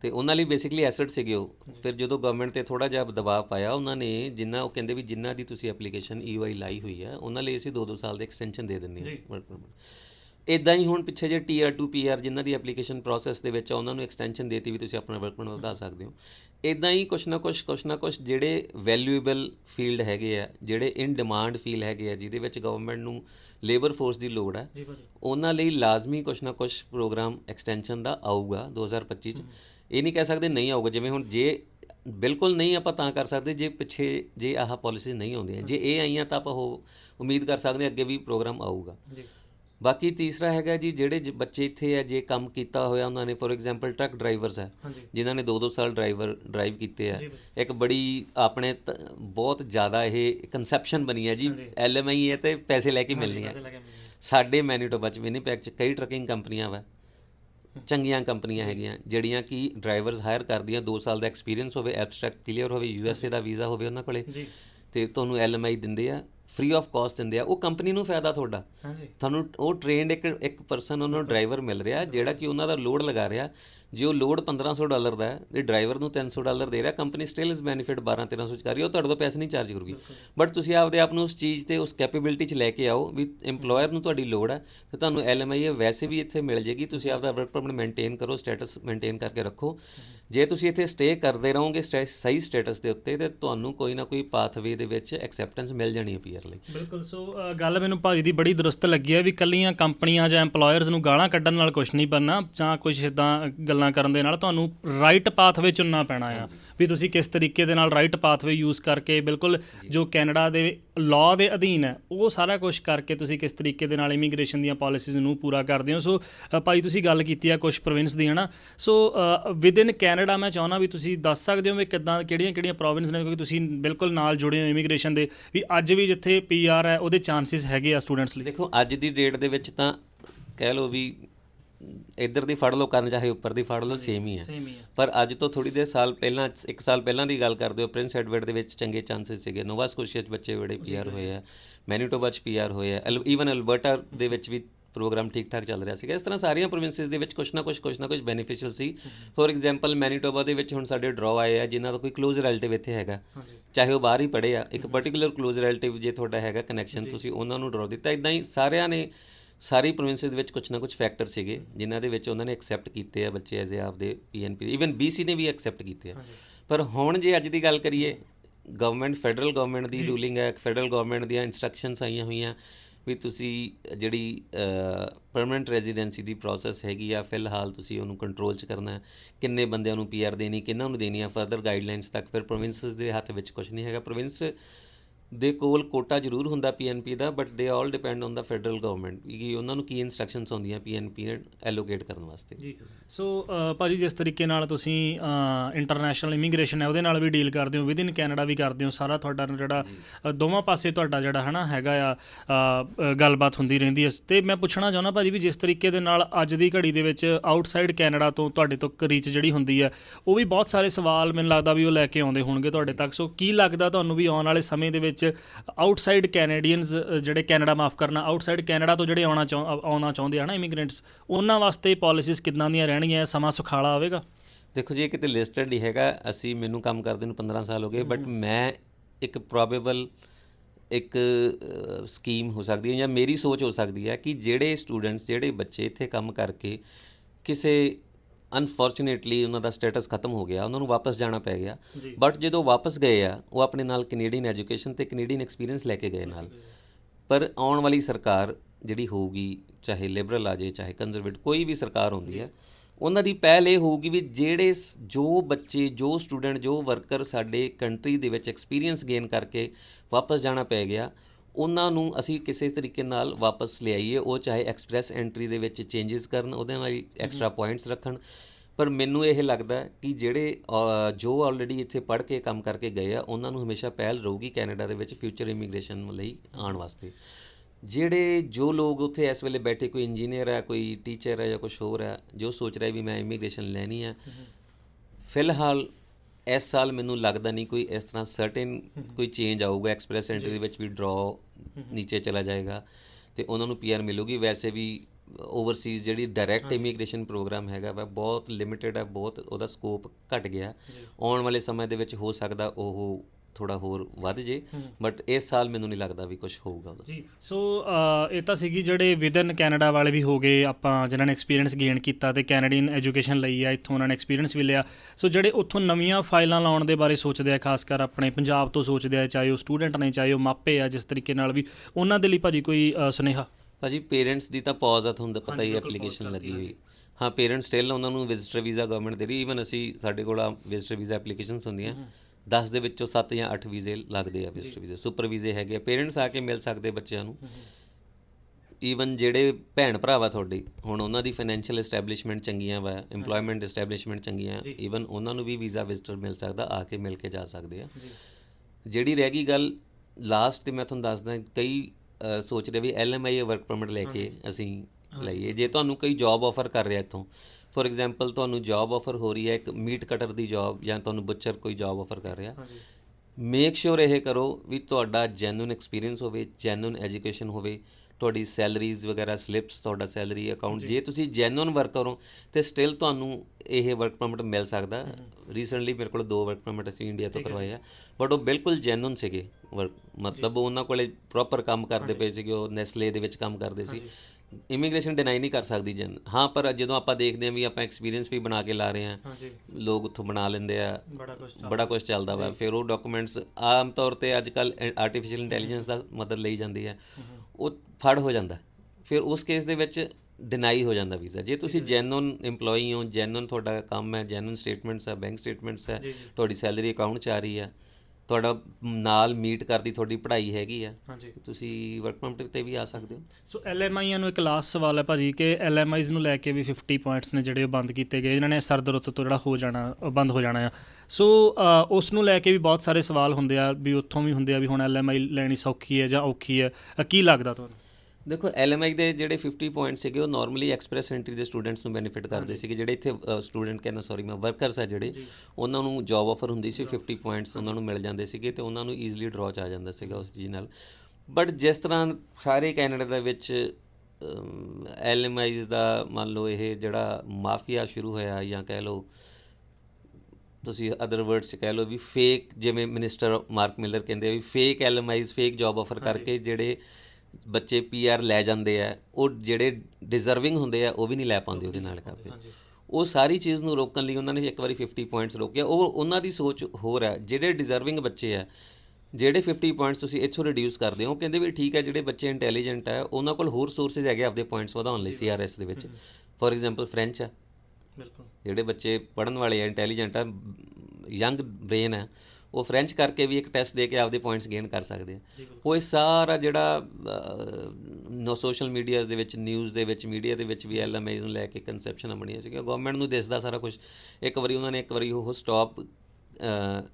ਤੇ ਉਹਨਾਂ ਲਈ ਬੇਸਿਕਲੀ ਐਸੈਟ ਸੀਗੇ ਉਹ। ਫਿਰ ਜਦੋਂ ਗਵਰਨਮੈਂਟ ਤੇ ਥੋੜਾ ਜਿਹਾ ਦਬਾਅ ਪਾਇਆ ਉਹਨਾਂ ਨੇ ਜਿੰਨਾ ਉਹ ਕਹਿੰਦੇ ਵੀ ਜਿੰਨਾ ਦੀ ਤੁਸੀਂ ਐਪਲੀਕੇਸ਼ਨ ਈਓਆਈ ਲਾਈ ਹੋਈ ਹੈ ਉਹਨਾਂ ਲਈ ਅਸੀਂ 2-2 ਸਾਲ ਦੇ ਐਕਸਟੈਂਸ਼ਨ ਦੇ ਦਿੰਦੇ ਹਾਂ। ਇਦਾਂ ਹੀ ਹੁਣ ਪਿੱਛੇ ਜੇ ਟੀਆਰ 2 ਪੀਆਰ ਜਿਨ੍ਹਾਂ ਦੀ ਐਪਲੀਕੇਸ਼ਨ ਪ੍ਰੋਸੈਸ ਦੇ ਵਿੱਚ ਆ ਉਹਨਾਂ ਨੂੰ ਐਕਸਟੈਂਸ਼ਨ ਦੇਤੀ ਵੀ ਤੁਸੀਂ ਆਪਣਾ ਵਰਕ ਪਰਮਿਟ ਵਧਾ ਸਕਦੇ ਹੋ। ਇਦਾਂ ਹੀ ਕੁਛ ਨਾ ਕੁਛ ਕੁਛ ਨਾ ਕੁਛ ਜਿਹੜੇ ਵੈਲਿਊਏਬਲ ਫੀਲਡ ਹੈਗੇ ਆ ਜਿਹੜੇ ਇਨ ਡਿਮਾਂਡ ਫੀਲ ਹੈਗੇ ਆ ਜਿਹਦੇ ਵਿੱਚ ਗਵਰਨਮੈਂਟ ਨੂੰ ਲੇਬਰ ਫੋਰਸ ਦੀ ਲੋੜ ਹੈ ਉਹਨਾਂ ਲਈ ਲਾਜ਼ਮੀ ਕੁਛ ਨਾ ਕੁਛ ਪ੍ਰੋਗਰਾਮ ਐਕਸਟੈਂਸ਼ਨ ਦਾ ਆਊਗਾ 2025 ਚ। ਇਹ ਨਹੀਂ ਕਹਿ ਸਕਦੇ ਨਹੀਂ ਆਊਗਾ ਜਿਵੇਂ ਹੁਣ ਜੇ ਬਿਲਕੁਲ ਨਹੀਂ ਆਪਾਂ ਤਾਂ ਕਰ ਸਕਦੇ ਜੇ ਪਿੱਛੇ ਜੇ ਆਹ ਪਾਲਿਸੀ ਨਹੀਂ ਆਉਂਦੀਆਂ ਜੇ ਇਹ ਆਈਆਂ ਤਾਂ ਆਪਾਂ ਉਹ ਉਮੀਦ ਕਰ ਸਕਦੇ ਅੱਗੇ ਵੀ ਪ੍ਰੋਗਰਾਮ ਆਊਗਾ। ਜੀ। ਬਾਕੀ ਤੀਸਰਾ ਹੈਗਾ ਜੀ ਜਿਹੜੇ ਜ- ਬੱਚੇ ਇੱਥੇ ਆ ਜੇ ਕੰਮ ਕੀਤਾ ਹੋਇਆ ਉਹਨਾਂ ਨੇ ਫੋਰ ਐਗਜ਼ਾਮਪਲ ਟਰੱਕ ਡਰਾਈਵਰਸ ਹੈ ਹਾਂਜੀ। ਜਿਨ੍ਹਾਂ ਨੇ 2-2 ਸਾਲ ਡਰਾਈਵਰ ਡਰਾਈਵ ਕੀਤੇ ਆ। ਜੀ ਇੱਕ ਬੜੀ ਆਪਣੇ ਤ- ਬਹੁਤ ਜ਼ਿਆਦਾ ਇਹ ਕਨਸੈਪਸ਼ਨ ਬਣੀ ਹੈ ਜੀ ਐਲਐਮਆਈ ਹੈ ਤੇ ਪੈਸੇ ਲੈ ਕੇ ਮਿਲਣੀ ਹੈ ਪੈਸੇ ਲੱਗੇ ਮਿਲਣਗੇ। ਸਾਡੇ ਮੈਨੀਟੋਬਾ ਚ ਵਿਨੀਪੈਗ ਚ ਕਈ ਟਰੱਕਿੰਗ ਕੰਪਨੀਆਂ ਵਾ ਚੰਗੀਆਂ ਕੰਪਨੀਆਂ ਹੈਗੀਆਂ ਜਿਹੜੀਆਂ ਕਿ ਡਰਾਈਵਰਸ ਹਾਇਰ ਕਰਦੀਆਂ 2 ਸਾਲ ਦਾ ਐਕਸਪੀਰੀਅੰਸ ਹੋਵੇ ਐਬਸਟ੍ਰੈਕਟ ਕਲੀਅਰ ਹੋਵੇ ਯੂਐਸਏ ਦਾ ਵੀਜ਼ਾ ਹੋਵੇ ਉਹਨਾਂ ਕੋਲੇ। ਜੀ। ਤੇ ਤੁਹਾਨੂੰ ਐਲਐਮਆਈ ਦਿੰਦੇ ਆ ਫ੍ਰੀ ਆਫ ਕਾਸਟ ਦਿੰਦੇ ਆ। ਉਹ ਕੰਪਨੀ ਨੂੰ ਫਾਇਦਾ ਤੁਹਾਡਾ। ਹਾਂਜੀ। ਤੁਹਾਨੂੰ ਉਹ ਟ੍ਰੇਨਡ ਇੱਕ ਇੱਕ ਪਰਸਨ ਉਹਨਾਂ ਨੂੰ ਡਰਾਈਵਰ ਮਿਲ ਰਿਹਾ ਜਿਹੜਾ ਕਿ ਉਹਨਾਂ ਦਾ ਲੋਡ ਲਗਾ ਰਿਹਾ। ਜੇ ਉਹ ਲੋਡ 1500 ਡਾਲਰ ਦਾ ਹੈ ਤੇ ਡਰਾਈਵਰ ਨੂੰ 300 ਡਾਲਰ ਦੇ ਰਿਹਾ ਕੰਪਨੀ ਸਟਿਲ ਇਸ ਬੈਨੀਫਿਟ 12 1300 ਚ ਕਰ ਰਹੀ ਹੈ ਉਹ ਤੁਹਾਡੇ ਤੋਂ ਪੈਸੇ ਨਹੀਂ ਚਾਰਜ ਕਰੂਗੀ। ਬਟ ਤੁਸੀਂ ਆਪਦੇ ਆਪ ਨੂੰ ਉਸ ਚੀਜ਼ ਤੇ ਉਸ ਕੈਪੇਬਿਲਿਟੀ ਚ ਲੈ ਕੇ ਆਓ ਵੀ EMPLOYER ਨੂੰ ਤੁਹਾਡੀ ਲੋੜ ਹੈ ਤੇ ਤੁਹਾਨੂੰ LMI ਵੈਸੇ ਵੀ ਇੱਥੇ ਮਿਲ ਜੇਗੀ ਤੁਸੀਂ ਆਪਦਾ ਵਰਕ ਪਰਮਿਟ ਮੇਨਟੇਨ ਕਰੋ ਸਟੇਟਸ ਮੇਨਟੇਨ ਕਰਕੇ ਰੱਖੋ। ਜੇ ਤੁਸੀਂ ਇੱਥੇ ਸਟੇ ਕਰਦੇ ਰਹੋਗੇ ਸਹੀ ਸਟੇਟਸ ਦੇ ਉੱਤੇ ਤੇ ਤੁਹਾਨੂੰ ਕੋਈ ਨਾ ਕੋਈ ਪਾਥਵੇ ਦੇ ਵਿੱਚ ਐਕਸੈਪਟੈਂਸ ਮਿਲ ਜਾਣੀ ਹੈ ਪੀਆਰ ਲਈ। ਬਿਲਕੁਲ ਸੋ ਗੱਲ ਮੈਨੂੰ ਭਾਜੀ ਦੀ ਬੜੀ ਦਰੁਸਤ ਲੱਗੀ ਹੈ ਵੀ ਕੱਲੀਆਂ ਕੰਪਨੀਆਂ ਜਾਂ EMPLOYERS ਨੂੰ ਗਾਲਾਂ ਕੱਢਣ ਨਾਲ ਕੁਝ ਨਹੀਂ ਬਣਨਾ ਜਾਂ ਕੁਝ ਇਦਾਂ ਗੱਲਾਂ ਕਰਨ ਦੇ ਨਾਲ ਤੁਹਾਨੂੰ ਰਾਈਟ ਪਾਥਵੇ ਚੁਣਨਾ ਪੈਣਾ ਆ। ਵੀ ਤੁਸੀਂ ਕਿਸ ਤਰੀਕੇ ਦੇ ਨਾਲ ਰਾਈਟ ਪਾਥਵੇ ਯੂਜ਼ ਕਰਕੇ ਬਿਲਕੁਲ ਜੋ ਕੈਨੇਡਾ ਦੇ ਲਾਅ ਦੇ ਅਧੀਨ ਹੈ ਉਹ ਸਾਰਾ ਕੁਝ ਕਰਕੇ ਤੁਸੀਂ ਕਿਸ ਤਰੀਕੇ ਦੇ ਨਾਲ ਇਮੀਗ੍ਰੇਸ਼ਨ ਦੀਆਂ ਪਾਲਿਸੀਜ਼ ਨੂੰ ਪੂਰਾ ਕਰਦੇ ਹੋ। ਸੋ ਭਾਈ ਤੁਸੀਂ ਗੱਲ ਕੀਤੀ ਆ ਕੁਝ ਪ੍ਰੋਵਿੰਸ ਦੀਆਂ ਨਾ ਸੋ ਵਿਦ ਇਨ ਕੈਨੇਡਾ ਮੈਂ ਚਾਹੁੰਦਾ ਵੀ ਤੁਸੀਂ ਦੱਸ ਸਕਦੇ ਹੋ ਵੀ ਕਿੱਦਾਂ ਕਿਹੜੀਆਂ ਕਿਹੜੀਆਂ ਪ੍ਰੋਵਿੰਸ ਨੇ ਕਿਉਂਕਿ ਤੁਸੀਂ ਬਿਲਕੁਲ ਨਾਲ ਜੁੜੇ ਹੋ ਇਮੀਗ੍ਰੇਸ਼ਨ ਦੇ। ਵੀ ਅੱਜ ਵੀ ਜਿੱਥੇ ਪੀਆਰ ਹੈ ਉਹਦੇ ਚਾਂਸਸ ਹੈਗੇ ਆ ਸਟੂਡੈਂਟਸ ਲਈ। ਦੇਖੋ ਅੱਜ ਦੀ ਡੇਟ ਦੇ ਵਿੱਚ ਤਾਂ ਕਹਿ ਲਓ ਵੀ ਇੱਧਰ ਦੀ ਫੜ ਲਓ ਕੰਨ ਚਾਹੇ ਉੱਪਰ ਦੀ ਫੜ ਲਓ ਸੇਮ ਹੀ ਹੈ ਸੇਮ ਹੀ ਆ। ਪਰ ਅੱਜ ਤੋਂ ਥੋੜੀ ਦੇਰ ਸਾਲ ਪਹਿਲਾਂ ਇੱਕ ਸਾਲ ਪਹਿਲਾਂ ਦੀ ਗੱਲ ਕਰਦੇ ਹੋ ਪ੍ਰਿੰਸ ਐਡਵਰਡ ਦੇ ਵਿੱਚ ਚੰਗੇ ਚਾਂਸਸ ਸੀਗੇ। ਨੋਵਾ ਸਕੋਸ਼ੀਆ 'ਚ ਬੱਚੇ ਬੜੇ ਪੀਆਰ ਹੋਏ ਆ। ਮੈਨੀਟੋਬਾ 'ਚ ਪੀਆਰ ਹੋਏ ਆ। ਈਵਨ ਅਲਬਰਟਾ ਦੇ ਵਿੱਚ ਵੀ ਪ੍ਰੋਗਰਾਮ ਠੀਕ ਠਾਕ ਚੱਲ ਰਿਹਾ ਸੀਗਾ। ਇਸ ਤਰ੍ਹਾਂ ਸਾਰੀਆਂ ਪ੍ਰੋਵਿੰਸਸ ਦੇ ਵਿੱਚ ਕੁਛ ਨਾ ਕੁਛ ਕੁਛ ਨਾ ਕੁਛ ਬੈਨੀਫੀਸ਼ੀਅਲ ਸੀ। ਫੋਰ ਐਗਜ਼ਾਮਪਲ ਮੈਨੀਟੋਬਾ ਦੇ ਵਿੱਚ ਹੁਣ ਸਾਡੇ ਡਰਾਅ ਆਏ ਆ ਜਿਨ੍ਹਾਂ ਦਾ ਕੋਈ ਕਲੋਜ਼ ਰਿਲੇਟਿਵ ਇੱਥੇ ਹੈਗਾ। ਚਾਹੇ ਉਹ ਬਾਹਰ ਹੀ ਪੜ੍ਹੇ ਆ ਇੱਕ ਪਾਰਟਿਕੂਲਰ ਕਲੋਜ਼ ਰਿਲੇਟਿਵ ਜੇ ਤੁਹਾਡਾ ਹੈਗਾ ਕਨੈਕਸ਼ਨ ਤੁਸੀਂ ਉਹਨਾਂ ਨੂੰ ਡਰਾਅ ਦਿੱਤਾ। ਇਦਾਂ ਹੀ ਸਾਰਿਆਂ ਨੇ ਸਾਰੀ ਪ੍ਰੋਵਿੰਸਸ ਦੇ ਵਿੱਚ ਕੁਛ ਨਾ ਕੁਛ ਫੈਕਟਰ ਸੀਗੇ ਜਿਨ੍ਹਾਂ ਦੇ ਵਿੱਚ ਉਹਨਾਂ ਨੇ ਐਕਸੈਪਟ ਕੀਤੇ ਆ ਬੱਚੇ ਐਜ਼ ਆਪਦੇ ਪੀਐਨਪੀ ਈਵਨ ਬੀਸੀ ਨੇ ਵੀ ਐਕਸੈਪਟ ਕੀਤੇ ਆ। ਪਰ ਹੁਣ ਜੇ ਅੱਜ ਦੀ ਗੱਲ ਕਰੀਏ ਗਵਰਨਮੈਂਟ ਫੈਡਰਲ ਗਵਰਨਮੈਂਟ ਦੀ ਰੂਲਿੰਗ ਹੈ ਫੈਡਰਲ ਗਵਰਨਮੈਂਟ ਦੀਆਂ ਇਨਸਟਰਕਸ਼ਨਸ ਆਈਆਂ ਹੋਈਆਂ ਵੀ ਤੁਸੀਂ ਜਿਹੜੀ ਪਰਮਨੈਂਟ ਰੈਜ਼ੀਡੈਂਸੀ ਦੀ ਪ੍ਰੋਸੈਸ ਹੈਗੀ ਆ ਫਿਲਹਾਲ ਤੁਸੀਂ ਉਹਨੂੰ ਕੰਟਰੋਲ 'ਚ ਕਰਨਾ ਕਿੰਨੇ ਬੰਦਿਆਂ ਨੂੰ ਪੀਆਰ ਦੇਣੀ ਕਿੰਨਾਂ ਨੂੰ ਦੇਣੀ ਆ ਫਰਦਰ ਗਾਈਡਲਾਈਨਸ ਤੱਕ ਫਿਰ ਪ੍ਰੋਵਿੰਸਸ ਦੇ ਹੱਥ ਵਿੱਚ ਕੁਝ ਨਹੀਂ ਹੈਗਾ। ਪ੍ਰੋਵਿੰਸ ਦੇ ਕੋਲ ਕੋਟਾ ਜ਼ਰੂਰ ਹੁੰਦਾ PNP the but they all depend on the federal government ਕਿ ਉਹਨਾਂ ਨੂੰ ਕੀ ਇਨਸਟਰਕਸ਼ਨਸ ਆਉਂਦੀਆਂ ਪੀਐਨਪੀ ਐਲੋਕੇਟ ਕਰਨ ਵਾਸਤੇ। ਜੀ ਸੋ ਅ, ਭਾਜੀ ਜਿਸ ਤਰੀਕੇ ਨਾਲ ਤੁਸੀਂ ਇੰਟਰਨੈਸ਼ਨਲ ਇਮੀਗ੍ਰੇਸ਼ਨ ਹੈ ਉਹਦੇ ਨਾਲ ਵੀ ਡੀਲ ਕਰਦੇ ਹੋ ਵਿਦ ਇਨ ਕੈਨੇਡਾ ਵੀ ਕਰਦੇ ਹੋ ਸਾਰਾ ਤੁਹਾਡਾ ਜਿਹੜਾ ਦੋਵਾਂ ਪਾਸੇ ਤੁਹਾਡਾ ਜਿਹੜਾ ਹਨਾ ਹੈਗਾ ਆ ਗੱਲਬਾਤ ਹੁੰਦੀ ਰਹਿੰਦੀ ਹੈ। ਤੇ ਮੈਂ ਪੁੱਛਣਾ ਚਾਹੁੰਦਾ ਭਾਜੀ ਵੀ ਜਿਸ ਤਰੀਕੇ ਦੇ ਨਾਲ ਅੱਜ ਦੀ ਘੜੀ ਦੇ ਵਿੱਚ ਆਊਟਸਾਈਡ ਕੈਨੇਡਾ ਤੋਂ ਤੁਹਾਡੇ ਤੋਂ ਰੀਚ ਜਿਹੜੀ ਹੁੰਦੀ ਹੈ ਉਹ ਵੀ ਬਹੁਤ ਸਾਰੇ ਸਵਾਲ ਮੈਨੂੰ ਲੱਗਦਾ ਵੀ ਉਹ ਲੈ ਕੇ ਆਉਂਦੇ ਹੋਣਗੇ ਤੁਹਾਡੇ ਤੱਕ। ਸੋ ਕੀ ਲੱਗਦਾ ਤੁਹਾਨੂੰ ਵੀ ਆਉਣ ਵਾਲੇ ਸਮੇਂ ਦੇ ਵਿੱਚ ਆਊਟਸਾਈਡ ਕੈਨੇਡੀਅਨਸ ਜਿਹੜੇ ਕੈਨੇਡਾ ਮਾਫ ਕਰਨਾ ਆਊਟਸਾਈਡ ਕੈਨੇਡਾ ਤੋਂ ਜਿਹੜੇ ਆਉਣਾ ਆਉਣਾ ਚਾਹੁੰਦੇ ਆ ਨਾ ਇਮੀਗ੍ਰੈਂਟਸ ਉਹਨਾਂ ਵਾਸਤੇ ਪਾਲਿਸੀਜ਼ ਕਿੱਦਾਂ ਦੀਆਂ ਰਹਿਣਗੀਆਂ? ਸਮਾਂ ਸੁਖਾਲਾ ਆਵੇਗਾ? ਦੇਖੋ ਜੀ ਇਹ ਕਿਤੇ ਲਿਸਟਡ ਨਹੀਂ ਹੈਗਾ। ਅਸੀਂ ਮੈਨੂੰ ਕੰਮ ਕਰਦੇ ਨੂੰ 15 ਸਾਲ ਹੋ ਗਏ ਬਟ ਮੈਂ ਇੱਕ ਪ੍ਰੋਬੇਬਲ ਇੱਕ ਸਕੀਮ ਹੋ ਸਕਦੀ ਹੈ ਜਾਂ ਮੇਰੀ ਸੋਚ ਹੋ ਸਕਦੀ ਹੈ ਕਿ ਜਿਹੜੇ ਸਟੂਡੈਂਟਸ ਜਿਹੜੇ ਬੱਚੇ ਇੱਥੇ ਕੰਮ ਕਰਕੇ ਕਿਸੇ ਅਨਫੋਰਚੂਨੇਟਲੀ ਉਹਨਾਂ ਦਾ ਸਟੇਟਸ ਖਤਮ ਹੋ ਗਿਆ ਉਹਨਾਂ ਨੂੰ ਵਾਪਸ ਜਾਣਾ ਪੈ ਗਿਆ। ਬਟ ਜਦੋਂ ਵਾਪਸ ਗਏ ਆ ਉਹ ਆਪਣੇ ਨਾਲ ਕੈਨੇਡੀਅਨ ਐਜੂਕੇਸ਼ਨ ਤੇ ਕੈਨੇਡੀਅਨ ਐਕਸਪੀਰੀਅੰਸ ਲੈ ਕੇ ਗਏ ਨਾਲ। ਪਰ ਆਉਣ ਵਾਲੀ ਸਰਕਾਰ ਜਿਹੜੀ ਹੋਊਗੀ ਚਾਹੇ ਲਿਬਰਲ ਆ ਜੇ ਚਾਹੇ ਕੰਜ਼ਰਵੇਟਿਵ ਕੋਈ ਵੀ ਸਰਕਾਰ ਹੁੰਦੀ ਹੈ ਉਹਨਾਂ ਦੀ ਪਹਿਲ ਇਹ ਹੋਊਗੀ ਵੀ ਜਿਹੜੇ ਜੋ ਬੱਚੇ ਜੋ ਸਟੂਡੈਂਟ ਜੋ ਵਰਕਰ ਸਾਡੇ ਕੰਟਰੀ ਦੇ ਵਿੱਚ ਐਕਸਪੀਰੀਅੰਸ ਗੇਨ ਕਰਕੇ ਵਾਪਸ ਜਾਣਾ ਪੈ ਗਿਆ ਉਹਨਾਂ ਨੂੰ ਅਸੀਂ ਕਿਸੇ ਤਰੀਕੇ ਨਾਲ ਵਾਪਸ ਲਿਆਈਏ ਉਹ ਚਾਹੇ ਐਕਸਪ੍ਰੈਸ ਐਂਟਰੀ ਦੇ ਵਿੱਚ ਚੇਂਜਸ ਕਰਨ ਉਹਦੇ ਨਾਲ ਐਕਸਟਰਾ ਪੁਆਇੰਟਸ ਰੱਖਣ। ਪਰ ਮੈਨੂੰ ਇਹ ਲੱਗਦਾ ਕਿ ਜਿਹੜੇ ਜੋ ਆਲਰੇਡੀ ਇੱਥੇ ਪੜ੍ਹ ਕੇ ਕੰਮ ਕਰਕੇ ਗਏ ਆ ਉਹਨਾਂ ਨੂੰ ਹਮੇਸ਼ਾ ਪਹਿਲ ਰਹੂਗੀ ਕੈਨੇਡਾ ਦੇ ਵਿੱਚ ਫਿਊਚਰ ਇਮੀਗ੍ਰੇਸ਼ਨ ਲਈ ਆਉਣ ਵਾਸਤੇ। ਜਿਹੜੇ ਜੋ ਲੋਕ ਉੱਥੇ ਇਸ ਵੇਲੇ ਬੈਠੇ ਕੋਈ ਇੰਜੀਨੀਅਰ ਹੈ ਕੋਈ ਟੀਚਰ ਹੈ ਜਾਂ ਕੁਝ ਹੋਰ ਹੈ ਜੋ ਸੋਚ ਰਿਹਾ ਵੀ ਮੈਂ ਇਮੀਗ੍ਰੇਸ਼ਨ ਲੈਣੀ ਹੈ। ਫਿਲਹਾਲ ਇਸ ਸਾਲ ਮੈਨੂੰ ਲੱਗਦਾ ਨਹੀਂ ਕੋਈ ਇਸ ਤਰ੍ਹਾਂ ਸਰਟਨ ਕੋਈ ਚੇਂਜ ਆਊਗਾ ਐਕਸਪ੍ਰੈਸ ਐਂਟਰੀ ਦੇ ਵਿੱਚ ਵੀ ਡਰਾਅ ਨੀਚੇ ਚਲਾ ਜਾਏਗਾ ਤੇ ਉਹਨਾਂ ਨੂੰ ਪੀਆਰ ਮਿਲੂਗੀ। ਵੈਸੇ ਵੀ ਓਵਰਸੀਜ਼ ਜਿਹੜੀ ਡਾਇਰੈਕਟ ਇਮੀਗ੍ਰੇਸ਼ਨ ਪ੍ਰੋਗਰਾਮ ਹੈਗਾ ਵਾ ਬਹੁਤ ਲਿਮਿਟਿਡ ਹੈ ਬਹੁਤ ਉਹਦਾ ਸਕੋਪ ਘਟ ਗਿਆ। ਆਉਣ ਵਾਲੇ ਸਮੇਂ ਦੇ ਵਿੱਚ ਹੋ ਸਕਦਾ ਉਹ ਥੋੜਾ ਹੋਰ ਵੱਧ ਜੇ ਬਟ ਇਸ ਸਾਲ ਮੈਨੂੰ ਨਹੀਂ ਲੱਗਦਾ ਵੀ ਕੁਝ ਹੋਊਗਾ ਉਹਦਾ। ਜੀ ਸੋ ਇਹ ਤਾਂ ਸੀਗੀ ਜਿਹੜੇ ਵਿਦਨ ਕੈਨੇਡਾ ਵਾਲੇ ਵੀ ਹੋ ਗਏ ਆਪਾਂ ਜਿਨ੍ਹਾਂ ਨੇ ਐਕਸਪੀਰੀਅੰਸ ਗੇਨ ਕੀਤਾ ਤੇ ਕੈਨੇਡੀਅਨ ਐਜੂਕੇਸ਼ਨ ਲਈ ਆ ਇੱਥੋਂ ਉਹਨਾਂ ਨੇ ਐਕਸਪੀਰੀਅੰਸ ਵੀ ਲਿਆ। ਸੋ ਜਿਹੜੇ ਉੱਥੋਂ ਨਵੀਆਂ ਫਾਈਲਾਂ ਲਾਉਣ ਦੇ ਬਾਰੇ ਸੋਚਦੇ ਆ ਖਾਸ ਕਰ ਆਪਣੇ ਪੰਜਾਬ ਤੋਂ ਸੋਚਦੇ ਆ ਚਾਹੇ ਉਹ ਸਟੂਡੈਂਟ ਨੇ ਚਾਹੇ ਉਹ ਮਾਪੇ ਆ ਜਿਸ ਤਰੀਕੇ ਨਾਲ ਵੀ ਉਹਨਾਂ ਦੇ ਲਈ ਭਾਜੀ ਕੋਈ ਸੁਨੇਹਾ? ਭਾਜੀ ਪੇਰੈਂਟਸ ਦੀ ਤਾਂ ਪੌਜ਼ ਆ ਤੁਹਾਨੂੰ ਪਤਾ ਹੀ ਐਪਲੀਕੇਸ਼ਨ ਲੱਗੀ ਹੋਈ। ਹਾਂ ਪੇਰੈਂਟਸ ਸਟਿਲ ਉਹਨਾਂ ਨੂੰ ਵਿਜ਼ਟਰ ਵੀਜ਼ਾ ਗਵਰਨਮੈਂਟ ਦੇ ਰਹੀ ਈਵਨ ਅਸੀਂ ਸਾਡੇ ਕੋਲ ਵਿਜ਼ਟਰ ਵੀਜ਼ਾ ਐਪਲੀਕੇਸ਼ਨਸ ਹੁੰਦੀਆਂ। 10 ਦੇ ਵਿੱਚੋਂ 7 ਜਾਂ 8 ਵੀਜ਼ੇ ਲੱਗਦੇ ਆ ਵਿਜ਼ਟਰ ਵੀਜ਼ੇ ਸੁਪਰ ਵੀਜ਼ੇ ਹੈਗੇ ਆ ਪੇਰੈਂਟਸ ਆ ਕੇ ਮਿਲ ਸਕਦੇ ਬੱਚਿਆਂ ਨੂੰ। ਈਵਨ ਜਿਹੜੇ ਭੈਣ ਭਰਾ ਵਾ ਤੁਹਾਡੇ ਹੁਣ ਉਹਨਾਂ ਦੀ ਫਾਈਨੈਂਸ਼ੀਅਲ ਐਸਟੈਬਲਿਸ਼ਮੈਂਟ ਚੰਗੀਆਂ ਵਾ EMPLOYMENT ਐਸਟੈਬਲਿਸ਼ਮੈਂਟ ਚੰਗੀਆਂ ਈਵਨ ਉਹਨਾਂ ਨੂੰ ਵੀ ਵੀਜ਼ਾ ਵਿਜ਼ਟਰ ਮਿਲ ਸਕਦਾ ਆ ਕੇ ਮਿਲ ਕੇ ਜਾ ਸਕਦੇ ਆ। ਜਿਹੜੀ ਰਹਿ ਗਈ ਗੱਲ ਲਾਸਟ ਤੇ ਮੈਂ ਤੁਹਾਨੂੰ ਦੱਸਦਾ ਕਈ ਅ, ਸੋਚ ਰਹੇ ਵੀ ਐਲਐਮਆਈ ਵਰਕ ਪਰਮਿਟ ਲੈ ਕੇ ਅਸੀਂ ਲਈਏ। ਜੇ ਤੁਹਾਨੂੰ ਕੋਈ ਜੌਬ ਆਫਰ ਕਰ ਰਿਹਾ ਇੱਥੋਂ ਫੋਰ ਐਗਜ਼ਾਮਪਲ ਤੁਹਾਨੂੰ ਜੌਬ ਆਫਰ ਹੋ ਰਹੀ ਹੈ ਇੱਕ ਮੀਟ ਕਟਰ ਦੀ ਜੌਬ ਜਾਂ ਤੁਹਾਨੂੰ ਬੁੱਚਰ ਕੋਈ ਜੌਬ ਆਫਰ ਕਰ ਰਿਹਾ। ਮੇਕ ਸ਼ੋਰ ਇਹ ਕਰੋ ਵੀ ਤੁਹਾਡਾ ਜੈਨੂਇਨ ਐਕਸਪੀਰੀਅੰਸ ਹੋਵੇ ਜੈਨੂਇਨ ਐਜੂਕੇਸ਼ਨ ਹੋਵੇ ਤੁਹਾਡੀ ਸੈਲਰੀਜ਼ ਵਗੈਰਾ ਸਲਿਪਸ ਤੁਹਾਡਾ ਸੈਲਰੀ ਅਕਾਊਂਟ ਜੇ। ਤੁਸੀਂ ਜੈਨੂਇਨ ਵਰਕਰ ਹੋ ਤੇ ਸਟਿਲ ਤੁਹਾਨੂੰ ਇਹ ਵਰਕ ਪਰਮਿਟ ਮਿਲ ਸਕਦਾ। ਰੀਸੈਂਟਲੀ ਮੇਰੇ ਕੋਲ ਦੋ ਵਰਕ ਪਰਮਿਟ ਅਸੀਂ ਇੰਡੀਆ ਤੋਂ ਕਰਵਾਏ ਆ ਬਟ ਉਹ ਬਿਲਕੁਲ ਜੈਨੂਇਨ ਸੀਗੇ ਵਰਕ ਮਤਲਬ ਉਹ ਉਹਨਾਂ ਕੋਲੇ ਪ੍ਰੋਪਰ ਕੰਮ ਕਰਦੇ ਪਏ ਸੀਗੇ ਉਹ ਨੈਸਲੇ ਦੇ ਵਿੱਚ ਕੰਮ ਕਰਦੇ ਸੀ। ਇਮੀਗ੍ਰੇਸ਼ਨ ਡਿਨਾਈ ਨਹੀਂ ਕਰ ਸਕਦੀ ਜਨ। ਹਾਂ ਪਰ ਜਦੋਂ ਆਪਾਂ ਦੇਖਦੇ ਹਾਂ ਵੀ ਆਪਾਂ ਐਕਸਪੀਰੀਅੰਸ ਵੀ ਬਣਾ ਕੇ ਲਾ ਰਹੇ ਹਾਂ ਹਾਂਜੀ। ਲੋਕ ਉੱਥੋਂ ਬਣਾ ਲੈਂਦੇ ਆ ਬੜਾ ਕੁਝ ਬੜਾ ਕੁਝ ਚੱਲਦਾ ਵਾ। ਫਿਰ ਉਹ ਡਾਕੂਮੈਂਟਸ ਆਮ ਤੌਰ ਤੇ ਅੱਜ ਕੱਲ ਆਰਟੀਫੀਸ਼ੀਅਲ ਇੰਟੈਲੀਜੈਂਸ ਦਾ ਮਦਦ ਲਈ ਜਾਂਦੀ ਹੈ। ਉਹ ਫੜ ਹੋ ਜਾਂਦਾ। ਫਿਰ ਉਸ ਕੇਸ ਦੇ ਵਿੱਚ ਡਿਨਾਈ ਹੋ ਜਾਂਦਾ ਵੀਜ਼ਾ ਜੇ ਤੁਸੀਂ ਜੈਨੂਨ EMPLOYEE ਹੋ ਜੈਨੂਨ ਤੁਹਾਡਾ ਕੰਮ ਹੈ ਜੈਨੂਨ ਸਟੇਟਮੈਂਟਸ ਹੈ ਬੈਂਕ ਸਟੇਟਮੈਂਟਸ ਹੈ ਤੁਹਾਡੀ ਸੈਲਰੀ ਅਕਾਊਂਟ 'ਚ ਆ ਰਹੀ ਹੈ ਤੁਹਾਡਾ ਨਾਲ ਮੀਟ ਕਰਦੀ ਤੁਹਾਡੀ ਪੜ੍ਹਾਈ ਹੈਗੀ ਆ। ਹਾਂਜੀ। ਤੁਸੀਂ ਵਰਕ ਪਰਮਿਟ ਤੇ ਵੀ ਆ ਸਕਦੇ ਹੋ। ਸੋ ਐਲਐਮਆਈਆਂ ਨੂੰ ਇੱਕ ਲਾਸਟ ਸਵਾਲ ਹੈ ਭਾਜੀ ਕਿ ਐਲਐਮਆਈਜ਼ ਨੂੰ ਲੈ ਕੇ ਵੀ 50 ਪੁਆਇੰਟਸ ਨੇ ਜਿਹੜੇ ਉਹ ਬੰਦ ਕੀਤੇ ਗਏ ਇਹਨਾਂ ਨੇ ਸਰਦ ਰੁੱਤ ਤੋਂ ਜਿਹੜਾ ਹੋ ਜਾਣਾ ਉਹ ਬੰਦ ਹੋ ਜਾਣਾ ਆ। ਸੋ ਉਸ ਨੂੰ ਲੈ ਕੇ ਵੀ ਬਹੁਤ ਸਾਰੇ ਸਵਾਲ ਹੁੰਦੇ ਆ ਵੀ ਉੱਥੋਂ ਵੀ ਹੁੰਦੇ ਆ ਵੀ ਹੁਣ ਐਲਐਮਆਈ ਲੈਣੀ ਸੌਖੀ ਹੈ ਜਾਂ ਔਖੀ ਹੈ। ਕੀ ਲੱਗਦਾ ਤੁਹਾਨੂੰ? ਦੇਖੋ ਐਲਐਮਆਈ ਦੇ ਜਿਹੜੇ 50 ਪੁਆਇੰਟ ਸੀਗੇ ਉਹ ਨਾਰਮਲੀ ਐਕਸਪ੍ਰੈਸ ਐਂਟਰੀ ਦੇ ਸਟੂਡੈਂਟਸ ਨੂੰ ਬੈਨੀਫਿਟ ਕਰਦੇ ਸੀਗੇ ਜਿਹੜੇ ਇੱਥੇ ਸਟੂਡੈਂਟ ਕਹਿੰਦਾ ਸੌਰੀ ਮੈਂ ਵਰਕਰਸ ਆ ਜਿਹੜੇ ਉਹਨਾਂ ਨੂੰ ਜੌਬ ਆਫਰ ਹੁੰਦੀ ਸੀ 50 ਪੁਆਇੰਟਸ ਉਹਨਾਂ ਨੂੰ ਮਿਲ ਜਾਂਦੇ ਸੀਗੇ ਤੇ ਉਹਨਾਂ ਨੂੰ ਈਜ਼ੀਲੀ ਡਰਾਅ ਚ ਆ ਜਾਂਦਾ ਸੀਗਾ ਉਸ ਚੀਜ਼ ਨਾਲ। ਬਟ ਜਿਸ ਤਰ੍ਹਾਂ ਸਾਰੇ ਕੈਨੇਡਾ ਦੇ ਵਿੱਚ ਐਲਐਮਆਈਜ਼ ਦਾ ਮੰਨ ਲਓ ਇਹ ਜਿਹੜਾ ਮਾਫੀਆ ਸ਼ੁਰੂ ਹੋਇਆ ਜਾਂ ਕਹਿ ਲਓ ਤੁਸੀਂ ਅਦਰ ਵਰਡਸ ਚ ਕਹਿ ਲਓ ਵੀ ਫੇਕ ਜਿਵੇਂ ਮਿਨਿਸਟਰ ਮਾਰਕ ਮਿਲਰ ਕਹਿੰਦੇ ਆ ਵੀ fake LMIs fake job offer ਕਰਕੇ ਜਿਹੜੇ ਬੱਚੇ ਪੀਆਰ ਲੈ ਜਾਂਦੇ ਆ ਉਹ ਜਿਹੜੇ ਡਿਜ਼ਰਵਿੰਗ ਹੁੰਦੇ ਆ ਉਹ ਵੀ ਨਹੀਂ ਲੈ ਪਾਉਂਦੇ ਉਹਦੇ ਨਾਲ ਕਰਦੇ ਉਹ ਸਾਰੀ ਚੀਜ਼ ਨੂੰ ਰੋਕਣ ਲਈ ਉਹਨਾਂ ਨੇ ਇੱਕ ਵਾਰੀ 50 ਪੁਆਇੰਟਸ ਰੋਕਿਆ। ਉਹ ਉਹਨਾਂ ਦੀ ਸੋਚ ਹੋਰ ਹੈ ਜਿਹੜੇ ਡਿਜ਼ਰਵਿੰਗ ਬੱਚੇ ਆ ਜਿਹੜੇ 50 ਪੁਆਇੰਟਸ ਤੁਸੀਂ ਇੱਥੋਂ ਰਿਡਿਊਸ ਕਰਦੇ ਹੋ ਕਹਿੰਦੇ ਵੀ ਠੀਕ ਹੈ ਜਿਹੜੇ ਬੱਚੇ ਇੰਟੈਲੀਜੈਂਟ ਆ ਉਹਨਾਂ ਕੋਲ ਹੋਰ ਸੋਰਸਸ ਹੈਗੇ ਆਪਦੇ ਪੁਆਇੰਟਸ ਵਧਾਉਣ ਲਈ ਸੀਆਰਐਸ ਦੇ ਵਿੱਚ। ਫੋਰ ਐਗਜ਼ਾਮਪਲ ਫ੍ਰੈਂਚ ਆ। ਬਿਲਕੁਲ। ਜਿਹੜੇ ਬੱਚੇ ਪੜਨ ਵਾਲੇ ਆ ਇੰਟੈਲੀਜੈਂਟ ਆ ਯੰਗ ਬ੍ਰੇਨ ਆ। ਉਹ ਫ੍ਰੈਂਚ ਕਰਕੇ ਵੀ ਇੱਕ ਟੈਸਟ ਦੇ ਕੇ ਆਪਦੇ ਪੁਆਇੰਟਸ ਗੇਨ ਕਰ ਸਕਦੇ ਆ। ਉਹ ਇਹ ਸਾਰਾ ਜਿਹੜਾ ਨੋ ਸੋਸ਼ਲ ਮੀਡੀਆਜ਼ ਦੇ ਵਿੱਚ ਨਿਊਜ਼ ਦੇ ਵਿੱਚ ਮੀਡੀਆ ਦੇ ਵਿੱਚ ਵੀ ਐਲਐਮਆਈਜ਼ ਨੂੰ ਲੈ ਕੇ ਕਨਸੈਪਸ਼ਨਾਂ ਬਣੀਆਂ ਸੀਗੀਆਂ ਗਵਰਨਮੈਂਟ ਨੂੰ ਦਿਸਦਾ ਸਾਰਾ ਕੁਝ ਇੱਕ ਵਾਰੀ ਉਹਨਾਂ ਨੇ ਇੱਕ ਵਾਰੀ ਉਹ ਸਟਾਪ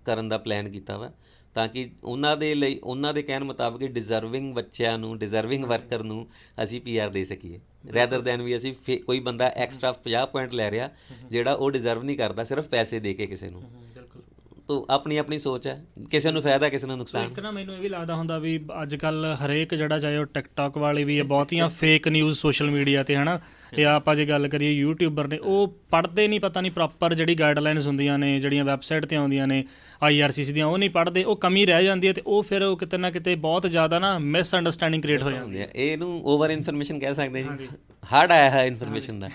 ਕਰਨ ਦਾ ਪਲਾਨ ਕੀਤਾ ਵਾ। ਤਾਂ ਕਿ ਉਹਨਾਂ ਦੇ ਲਈ ਉਹਨਾਂ ਦੇ ਕਹਿਣ ਮੁਤਾਬਕ ਡਿਜ਼ਰਵਿੰਗ ਬੱਚਿਆਂ ਨੂੰ ਡਿਜ਼ਰਵਿੰਗ ਵਰਕਰ ਨੂੰ ਅਸੀਂ ਪੀਆਰ ਦੇ ਸਕੀਏ। ਰੈਦਰ ਦੈਨ ਵੀ ਅਸੀਂ ਕੋਈ ਬੰਦਾ ਐਕਸਟਰਾ 50 ਪੁਆਇੰਟ ਲੈ ਰਿਹਾ ਜਿਹੜਾ ਉਹ ਡਿਜ਼ਰਵ ਨਹੀਂ ਕਰਦਾ ਸਿਰਫ ਪੈਸੇ ਦੇ ਕੇ ਕਿਸੇ ਨੂੰ। ਤੋ ਆਪਣੀ ਆਪਣੀ ਸੋਚ ਹੈ। ਕਿਸੇ ਨੂੰ ਫਾਇਦਾ ਕਿਸੇ ਨੂੰ ਨੁਕਸਾਨ। ਇੱਕ ਨਾ ਮੈਨੂੰ ਇਹ ਵੀ ਲੱਗਦਾ ਹੁੰਦਾ ਵੀ ਅੱਜ ਕੱਲ ਹਰੇਕ ਜਿਹੜਾ ਚਾਹੇ ਉਹ ਟਿਕਟੌਕ ਵਾਲੇ ਵੀ ਆ ਬਹੁਤੀਆਂ ਫੇਕ ਨਿਊਜ਼ ਸੋਸ਼ਲ ਮੀਡੀਆ ਤੇ ਹਨਾ? ਇਹ ਆਪਾਂ ਜੇ ਗੱਲ ਕਰੀਏ ਯੂਟਿਊਬਰ ਨੇ ਉਹ ਪੜ੍ਹਦੇ ਨਹੀਂ ਪਤਾ ਨਹੀਂ ਪ੍ਰੋਪਰ ਜਿਹੜੀ ਗਾਈਡਲਾਈਨਸ ਹੁੰਦੀਆਂ ਨੇ ਜਿਹੜੀਆਂ ਵੈਬਸਾਈਟ ਤੇ ਆਉਂਦੀਆਂ ਨੇ ਆਈਆਰਸੀਸੀ ਦੀਆਂ ਉਹ ਨਹੀਂ ਪੜ੍ਹਦੇ ਉਹ ਕਮੀ ਰਹਿ ਜਾਂਦੀ ਹੈ ਤੇ ਉਹ ਫਿਰ ਉਹ ਕਿਤੇ ਨਾ ਕਿਤੇ ਬਹੁਤ ਜ਼ਿਆਦਾ ਨਾ ਮਿਸ ਅੰਡਰਸਟੈਂਡਿੰਗ ਕ੍ਰੀਏਟ ਹੋ। ਜਾਂਦੀ ਆ ਇਹਨੂੰ ਓਵਰ ਇਨਫੋਰਮੇਸ਼ਨ ਕਹਿ ਸਕਦੇ ਜੀ। ਹਾਰਡ ਆਇਆ ਹੈ ਇਨਫੋਰਮੇਸ਼ਨ ਦਾ।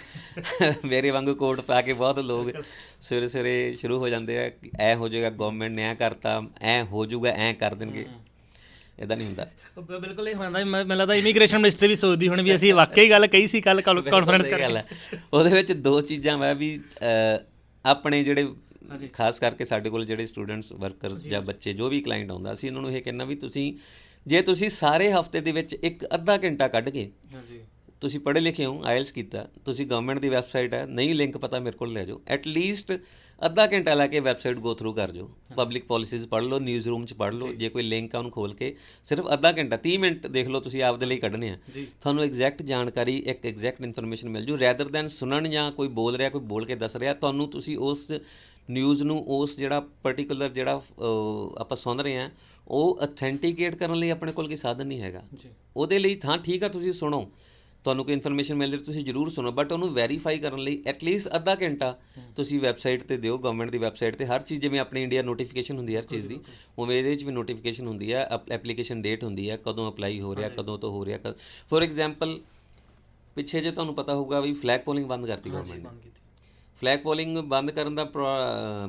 ਮੇਰੇ ਵਾਂਗੂ ਕੋਟ ਪਾ ਕੇ ਬਹੁਤ ਲੋਕ ਸਵੇਰੇ ਸਵੇਰੇ ਸ਼ੁਰੂ ਹੋ ਜਾਂਦੇ ਆ ਐ ਹੋ ਜਾਏਗਾ ਗਵਰਨਮੈਂਟ ਨੇ ਐ ਕਰਤਾ ਐ ਹੋ ਜਾਊਗਾ ਐ ਕਰ ਦੇਣਗੇ। ਇਦਾਂ ਨਹੀਂ ਹੁੰਦਾ। ਬਿਲਕੁਲ ਇਹ ਹੁੰਦਾ। ਮੈਨੂੰ ਲੱਗਦਾ ਇਮੀਗ੍ਰੇਸ਼ਨ ਮਿਨਿਸਟਰੀ ਵੀ ਸੋਚਦੀ ਹੁਣ ਵੀ ਅਸੀਂ ਵਾਕਈ ਗੱਲ ਕਹੀ ਸੀ ਕੱਲ ਕਾਨਫਰੰਸ ਹੈ ਉਹਦੇ ਵਿੱਚ ਦੋ ਚੀਜ਼ਾਂ ਵਾ ਵੀ ਆਪਣੇ ਜਿਹੜੇ ਖਾਸ ਕਰਕੇ ਸਾਡੇ ਕੋਲ ਜਿਹੜੇ ਸਟੂਡੈਂਟਸ ਵਰਕਰਸ ਜਾਂ ਬੱਚੇ ਜੋ ਵੀ ਕਲਾਇੰਟ ਆਉਂਦਾ ਅਸੀਂ ਉਹਨਾਂ ਨੂੰ ਇਹ ਕਹਿੰਨਾ ਵੀ ਤੁਸੀਂ ਜੇ ਤੁਸੀਂ ਸਾਰੇ ਹਫ਼ਤੇ ਦੇ ਵਿੱਚ ਇੱਕ ਅੱਧਾ ਘੰਟਾ ਕੱਢ ਕੇ ਹਾਂਜੀ। ਤੁਸੀਂ ਪੜ੍ਹੇ ਲਿਖੇ ਹੋ ਆਇਲਸ ਕੀਤਾ ਤੁਸੀਂ ਗਵਰਨਮੈਂਟ ਦੀ ਵੈਬਸਾਈਟ ਹੈ ਨਹੀਂ ਲਿੰਕ ਪਤਾ ਮੇਰੇ ਕੋਲ ਲੈ ਜਾਓ। ਐਟ ਲੀਸਟ ਅੱਧਾ ਘੰਟਾ ਲਾ ਕੇ ਵੈਬਸਾਈਟ ਗੋ ਥਰੂ ਕਰ ਜਾਓ। ਪਬਲਿਕ ਪਾਲਿਸੀਜ਼ ਪੜ੍ਹ ਲਓ ਨਿਊਜ਼ ਰੂਮ ਚ ਪੜ੍ਹ ਲਓ ਜੇ ਕੋਈ ਲਿੰਕ ਆ ਉਹਨੂੰ ਖੋਲ ਕੇ ਸਿਰਫ ਅੱਧਾ ਘੰਟਾ 30 ਮਿੰਟ ਦੇਖ ਲਓ ਤੁਸੀਂ ਆਪਦੇ ਲਈ ਕੱਢਣੇ ਆ। ਤੁਹਾਨੂੰ ਐਗਜ਼ੈਕਟ ਜਾਣਕਾਰੀ ਇੱਕ ਐਗਜ਼ੈਕਟ ਇਨਫੋਰਮੇਸ਼ਨ ਮਿਲ ਜੂ। ਰੈਦਰ ਦੈਨ ਸੁਣਨ ਜਾਂ ਕੋਈ ਬੋਲ ਰਿਹਾ ਕੋਈ ਬੋਲ ਕੇ ਦੱਸ ਰਿਹਾ ਤੁਹਾਨੂੰ ਤੁਸੀਂ ਉਸ ਨਿਊਜ਼ ਨੂੰ ਉਸ ਜਿਹੜਾ ਪਾਰਟਿਕੂਲਰ ਜਿਹੜਾ ਆਪਾਂ ਸੁਣ ਰਹੇ ਆ ਉਹ ਅਥੈਂਟੀਕੇਟ ਕਰਨ ਲਈ ਆਪਣੇ ਕੋਲ ਕੋਈ ਸਾਧਨ ਨਹੀਂ ਹੈਗਾ। ਉਹਦੇ ਲਈ ਥਾਂ ਠੀਕ ਆ ਤੁਸੀਂ ਸੁਣੋ। ਤੁਹਾਨੂੰ ਕੋਈ ਇਨਫੋਰਮੇਸ਼ਨ ਮਿਲ ਰਹੀ ਤੁਸੀਂ ਜਰੂਰ ਸੁਣੋ ਬਟ ਉਹਨੂੰ ਵੈਰੀਫਾਈ ਕਰਨ ਲਈ ਐਟ ਲੀਸਟ ਅੱਧਾ ਘੰਟਾ ਤੁਸੀਂ ਵੈਬਸਾਈਟ ਤੇ ਦਿਓ ਗਵਰਨਮੈਂਟ ਦੀ ਵੈਬਸਾਈਟ ਤੇ ਹਰ ਚੀਜ਼ ਜਿਵੇਂ ਆਪਣੀ ਇੰਡੀਆ ਨੋਟੀਫਿਕੇਸ਼ਨ ਹੁੰਦੀ ਹੈ ਹਰ ਚੀਜ਼ ਦੀ। ਉਵੇਂ ਇਹਦੇ ਵਿੱਚ ਵੀ ਨੋਟੀਫਿਕੇਸ਼ਨ ਹੁੰਦੀ ਹੈ ਐਪਲੀਕੇਸ਼ਨ ਡੇਟ ਹੁੰਦੀ ਹੈ ਕਦੋਂ ਅਪਲਾਈ ਹੋ ਰਿਹਾ ਕਦੋਂ ਤੋਂ ਹੋ ਰਿਹਾ ਫੋਰ ਐਗਜ਼ਾਮਪਲ ਪਿੱਛੇ ਜੇ ਤੁਹਾਨੂੰ ਪਤਾ ਹੋਊਗਾ ਵੀ ਫਲੈਗ ਪੋਲਿੰਗ ਬੰਦ ਕਰਤੀ ਗਵਰਨਮੈਂਟ ਨੇ। ਫਲੈਗ ਪੋਲਿੰਗ ਬੰਦ ਕਰਨ ਦਾ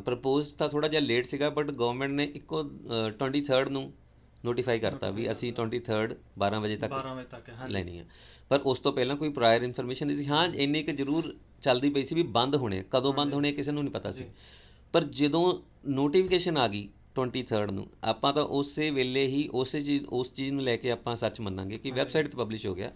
ਪ੍ਰਪੋਜ਼ ਤਾਂ ਥੋੜਾ ਜਿਹਾ ਲੇਟ ਸੀਗਾ ਬਟ ਗਵਰਨਮੈਂਟ ਨੇ ਇੱਕੋ ਅ, 23rd ਨੂੰ ਨੋਟੀਫਾਈ ਕਰਤਾ ਵੀ ਅਸੀਂ 23rd 12 ਵਜੇ ਤੱਕ 12 ਵਜੇ ਤੱਕ ਹੈ ਲੈਣੀ ਆ। ਪਰ ਉਸ ਤੋਂ ਪਹਿਲਾਂ ਕੋਈ ਪ੍ਰਾਇਰ ਇਨਫੋਰਮੇਸ਼ਨ ਨਹੀਂ ਸੀ। ਹਾਂ ਇੰਨੀ ਕਿ ਜ਼ਰੂਰ ਚੱਲਦੀ ਪਈ ਸੀ ਵੀ ਬੰਦ ਹੋਣੇ। ਕਦੋਂ ਬੰਦ ਹੋਣੇ ਕਿਸੇ ਨੂੰ ਨਹੀਂ ਪਤਾ ਸੀ। ਪਰ ਜਦੋਂ ਨੋਟੀਫਿਕੇਸ਼ਨ ਆ ਗਈ 23rd ਨੂੰ। ਆਪਾਂ ਤਾਂ ਉਸੇ ਵੇਲੇ ਹੀ ਉਸੇ ਚੀਜ਼ ਉਸ ਚੀਜ਼ ਨੂੰ ਲੈ ਕੇ ਆਪਾਂ ਸੱਚ ਮੰਨਾਂਗੇ ਕਿ ਵੈਬਸਾਈਟ ਤੇ ਪਬਲਿਸ਼ ਹੋ ਗਿਆ।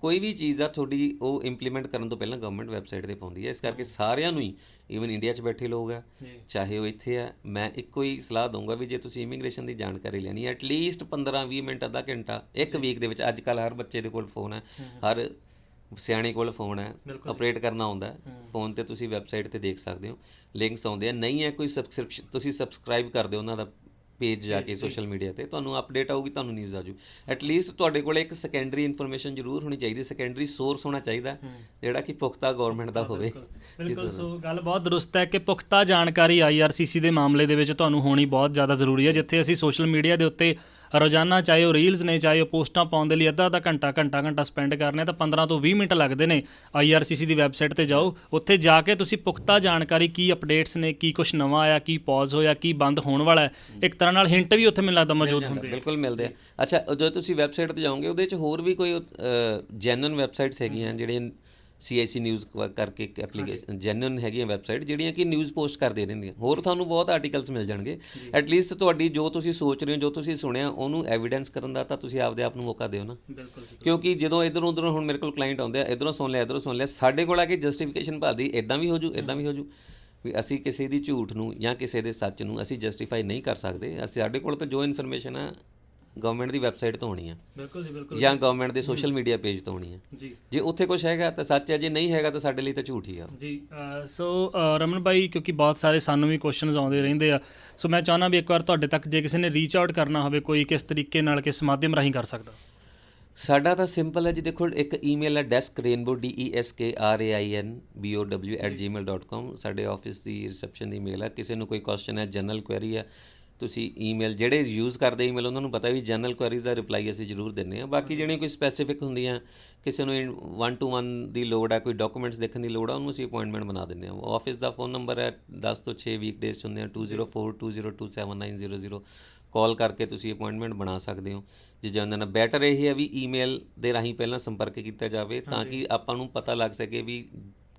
ਕੋਈ ਵੀ ਚੀਜ਼ ਆ ਤੁਹਾਡੀ ਉਹ ਇੰਪਲੀਮੈਂਟ ਕਰਨ ਤੋਂ ਪਹਿਲਾਂ ਗਵਰਨਮੈਂਟ ਵੈਬਸਾਈਟ ਤੇ ਪਾਉਂਦੀ ਹੈ। ਇਸ ਕਰਕੇ ਸਾਰਿਆਂ ਨੂੰ ਹੀ ਈਵਨ ਇੰਡੀਆ 'ਚ ਬੈਠੇ ਲੋਕ ਆ ਚਾਹੇ ਉਹ ਇੱਥੇ ਆ ਮੈਂ ਇੱਕੋ ਹੀ ਸਲਾਹ ਦਊਂਗਾ ਵੀ ਜੇ ਤੁਸੀਂ ਇਮੀਗ੍ਰੇਸ਼ਨ ਦੀ ਜਾਣਕਾਰੀ ਲੈਣੀ ਹੈ ਐਟ ਲੀਸਟ 15-20 ਮਿੰਟ ਅੱਧਾ ਘੰਟਾ ਇੱਕ ਵੀਕ ਦੇ ਵਿੱਚ ਅੱਜ ਕੱਲ ਹਰ ਬੱਚੇ ਦੇ ਕੋਲ ਫੋਨ ਹੈ। ਹਰ ਸਿਆਣੇ ਕੋਲ ਫੋਨ ਹੈ ਆਪਰੇਟ ਕਰਨਾ ਆਉਂਦਾ ਫੋਨ ਤੇ ਤੁਸੀਂ ਵੈਬਸਾਈਟ ਤੇ ਦੇਖ ਸਕਦੇ ਹੋ ਲਿੰਕਸ ਆਉਂਦੇ ਆ ਨਹੀਂ ਹੈ ਕੋਈ ਸਬਸਕ੍ਰਿਪਸ਼ਨ ਤੁਸੀਂ ਸਬਸਕ੍ਰਾਈਬ ਕਰ ਦਿਓ ਉਹਨਾਂ ਦਾ ਪੇਜ ਜਾ ਕੇ ਸੋਸ਼ਲ ਮੀਡੀਆ ਤੇ ਤੁਹਾਨੂੰ ਅਪਡੇਟ ਆਊਗੀ ਤੁਹਾਨੂੰ ਨਿਊਜ਼ ਆਜੂ। ਐਟ ਲੀਸਟ ਤੁਹਾਡੇ ਕੋਲ ਇੱਕ ਸੈਕੰਡਰੀ ਇਨਫੋਰਮੇਸ਼ਨ ਜ਼ਰੂਰ ਹੋਣੀ ਚਾਹੀਦੀ ਸੈਕੰਡਰੀ ਸੋਰਸ ਹੋਣਾ ਚਾਹੀਦਾ ਜਿਹੜਾ ਕਿ ਪੁਖਤਾ ਗਵਰਨਮੈਂਟ ਦਾ ਹੋਵੇ। ਬਿਲਕੁਲ ਸੋ ਗੱਲ ਬਹੁਤ ਦਰੁਸਤ ਹੈ ਕਿ ਪੁਖਤਾ ਜਾਣਕਾਰੀ ਆਈਆਰਸੀਸੀ ਦੇ ਮਾਮਲੇ ਦੇ ਵਿੱਚ ਤੁਹਾਨੂੰ ਹੋਣੀ ਬਹੁਤ ਜ਼ਿਆਦਾ ਜ਼ਰੂਰੀ ਹੈ। ਜਿੱਥੇ ਅਸੀਂ ਸੋਸ਼ਲ ਮੀਡੀਆ ਦੇ ਉੱਤੇ ਰੋਜ਼ਾਨਾ ਚਾਹੇ ਉਹ ਰੀਲਸ ਨੇ ਚਾਹੇ ਉਹ ਪੋਸਟਾਂ ਪਾਉਣ ਦੇ ਲਈ ਅੱਧਾ ਅੱਧਾ ਘੰਟਾ ਘੰਟਾ ਘੰਟਾ ਸਪੈਂਡ ਕਰਨੇ ਤਾਂ 15 ਤੋਂ 20 ਮਿੰਟ ਲੱਗਦੇ ਨੇ ਆਈਆਰਸੀਸੀ ਦੀ ਵੈਬਸਾਈਟ ਤੇ ਜਾਓ। ਉੱਥੇ ਜਾ ਕੇ ਤੁਸੀਂ ਪੁਖਤਾ ਜਾਣਕਾਰੀ ਕੀ ਅਪਡੇਟਸ ਨੇ ਕੀ ਕੁਝ ਨਵਾਂ ਆਇਆ ਕੀ ਪੌਜ਼ ਹੋਇਆ ਕੀ ਬੰਦ ਹੋਣ ਵਾਲਾ ਹੈ। ਇੱਕ ਤਰ੍ਹਾਂ ਨਾਲ ਹਿੰਟ ਵੀ ਉੱਥੇ ਮੈਨੂੰ ਲੱਗਦਾ ਮੌਜੂਦ ਹੁੰਦੇ ਆ ਬਿਲਕੁਲ ਮਿਲਦੇ ਆ। ਅੱਛਾ ਜਦੋਂ ਤੁਸੀਂ ਵੈਬਸਾਈਟ ਤੇ ਜਾਓਗੇ ਉਹਦੇ ਵਿੱਚ ਹੋਰ ਵੀ ਕੋਈ ਜੈਨੂਇਨ ਵੈਬਸਾਈਟਸ ਹੈਗੀਆਂ ਜਿਹੜੀਆਂ CIC ਨਿਊਜ਼ ਕਰਕੇ ਇੱਕ ਐਪਲੀਕੇਸ਼ਨ ਜੈਨੂਇਨ ਹੈਗੀਆਂ ਵੈਬਸਾਈਟ ਜਿਹੜੀਆਂ ਕਿ ਨਿਊਜ਼ ਪੋਸਟ ਕਰਦੇ ਰਹਿੰਦੀਆਂ। ਹੋਰ ਤੁਹਾਨੂੰ ਬਹੁਤ ਆਰਟੀਕਲਸ ਮਿਲ ਜਾਣਗੇ। ਐਟਲੀਸਟ ਤੁਹਾਡੀ ਜੋ ਤੁਸੀਂ ਸੋਚ ਰਹੇ ਹੋ ਜੋ ਤੁਸੀਂ ਸੁਣਿਆ ਉਹਨੂੰ ਐਵੀਡੈਂਸ ਕਰਨ ਦਾ ਤਾਂ ਤੁਸੀਂ ਆਪਦੇ ਆਪ ਨੂੰ ਮੌਕਾ ਦਿਓ ਨਾ। ਕਿਉਂਕਿ ਜਦੋਂ ਇਧਰੋਂ ਉਧਰੋਂ ਹੁਣ ਮੇਰੇ ਕੋਲ ਕਲਾਇੰਟ ਆਉਂਦੇ ਆ ਇਧਰੋਂ ਸੁਣ ਲਿਆ ਇਧਰੋਂ ਸੁਣ ਲਿਆ ਸਾਡੇ ਕੋਲ ਆ ਕੇ ਜਸਟੀਫਿਕੇਸ਼ਨ ਭਾਲਦੀ ਇਦਾਂ ਵੀ ਹੋ ਜੂ ਇਦਾਂ ਵੀ ਹੋ ਜੂ। ਵੀ ਅਸੀਂ ਕਿਸੇ ਦੀ ਝੂਠ ਨੂੰ ਜਾਂ ਕਿਸੇ ਦੇ ਸੱਚ ਨੂੰ ਅਸੀਂ ਜਸਟੀਫਾਈ ਨਹੀਂ ਕਰ ਸਕਦੇ। ਅਸੀਂ ਸਾਡੇ ਕੋਲ ਤਾਂ ਜੋ ਇਨਫੋਰਮੇਸ਼ਨ ਆ ਗਵਰਨਮੈਂਟ ਦੀ ਵੈਬਸਾਈਟ ਤੋਂ ਹੋਣੀ ਆ। ਬਿਲਕੁਲ ਜੀ ਬਿਲਕੁਲ ਜਾਂ ਗਵਰਨਮੈਂਟ ਦੇ ਸੋਸ਼ਲ ਮੀਡੀਆ ਪੇਜ ਤੋਂ ਹੋਣੀ ਆ। ਜੀ। ਜੇ ਉੱਥੇ ਕੁਝ ਹੈਗਾ ਤਾਂ ਸੱਚ ਹੈ ਜੇ ਨਹੀਂ ਹੈਗਾ ਤਾਂ ਸਾਡੇ ਲਈ ਤਾਂ ਝੂਠ ਹੀ ਆ। ਜੀ ਸੋ ਰਮਨ ਭਾਈ ਕਿਉਂਕਿ ਬਹੁਤ ਸਾਰੇ ਸਾਨੂੰ ਵੀ ਕੁਐਸਚਨਸ ਆਉਂਦੇ ਰਹਿੰਦੇ ਆ। ਸੋ ਮੈਂ ਚਾਹੁੰਦਾ ਵੀ ਇੱਕ ਵਾਰ ਤੁਹਾਡੇ ਤੱਕ ਜੇ ਕਿਸੇ ਨੇ ਰੀਚ ਆਊਟ ਕਰਨਾ ਹੋਵੇ ਕੋਈ ਕਿਸ ਤਰੀਕੇ ਨਾਲ ਕਿਸ ਮਾਧਿਅਮ ਰਾਹੀਂ ਕਰ ਸਕਦਾ। ਸਾਡਾ ਤਾਂ ਸਿੰਪਲ ਹੈ ਜੀ ਦੇਖੋ ਇੱਕ ਈਮੇਲ ਹੈ desk rainbow d e s k r a i n b o w @gmail.com ਸਾਡੇ ਆਫਿਸ ਦੀ ਰਿਸੈਪਸ਼ਨ ਦੀ ਈਮੇਲ ਹੈ। ਕਿਸੇ ਨੂੰ ਕੋਈ ਕੁਐਸਚਨ ਹੈ ਜਨਰਲ ਕੁਐਰੀ ਹੈ ਤੁਸੀਂ ਈਮੇਲ ਜਿਹੜੇ ਯੂਜ਼ ਕਰਦੇ ਈਮੇਲ ਉਹਨਾਂ ਨੂੰ ਪਤਾ ਵੀ ਜਨਰਲ ਕੁਐਰੀਜ਼ ਦਾ ਰਿਪਲਾਈ ਅਸੀਂ ਜ਼ਰੂਰ ਦਿੰਨੇ ਆ ਬਾਕੀ ਜਿਹੜੀਆਂ ਕੋਈ ਸਪੈਸੀਫਿਕ ਹੁੰਦੀਆਂ ਕਿਸੇ ਨੂੰ 1 ਟੂ 1 ਦੀ ਲੋੜ ਹੈ ਕੋਈ ਡਾਕੂਮੈਂਟਸ ਦੇਖਣ ਦੀ ਲੋੜ ਹੈ ਉਹਨੂੰ ਅਸੀਂ ਅਪਾਇੰਟਮੈਂਟ ਬਣਾ ਦਿੰਨੇ ਆ ਆਫਿਸ ਦਾ ਫੋਨ ਨੰਬਰ ਹੈ 10 ਤੋਂ 6 ਵੀਕਡੇਜ਼ ਹੁੰਦੇ ਆ 2042027900 ਕਾਲ ਕਰਕੇ ਤੁਸੀਂ ਅਪਾਇੰਟਮੈਂਟ ਬਣਾ ਸਕਦੇ ਹੋ। ਜੇ ਜਾਂਦੇ ਨਾ ਬੈਟਰ ਇਹ ਹੈ ਵੀ ਈਮੇਲ ਦੇ ਰਾਹੀਂ ਪਹਿਲਾਂ ਸੰਪਰਕ ਕੀਤਾ ਜਾਵੇ ਤਾਂ ਕਿ ਆਪਾਂ ਨੂੰ ਪਤਾ ਲੱਗ ਸਕੇ ਵੀ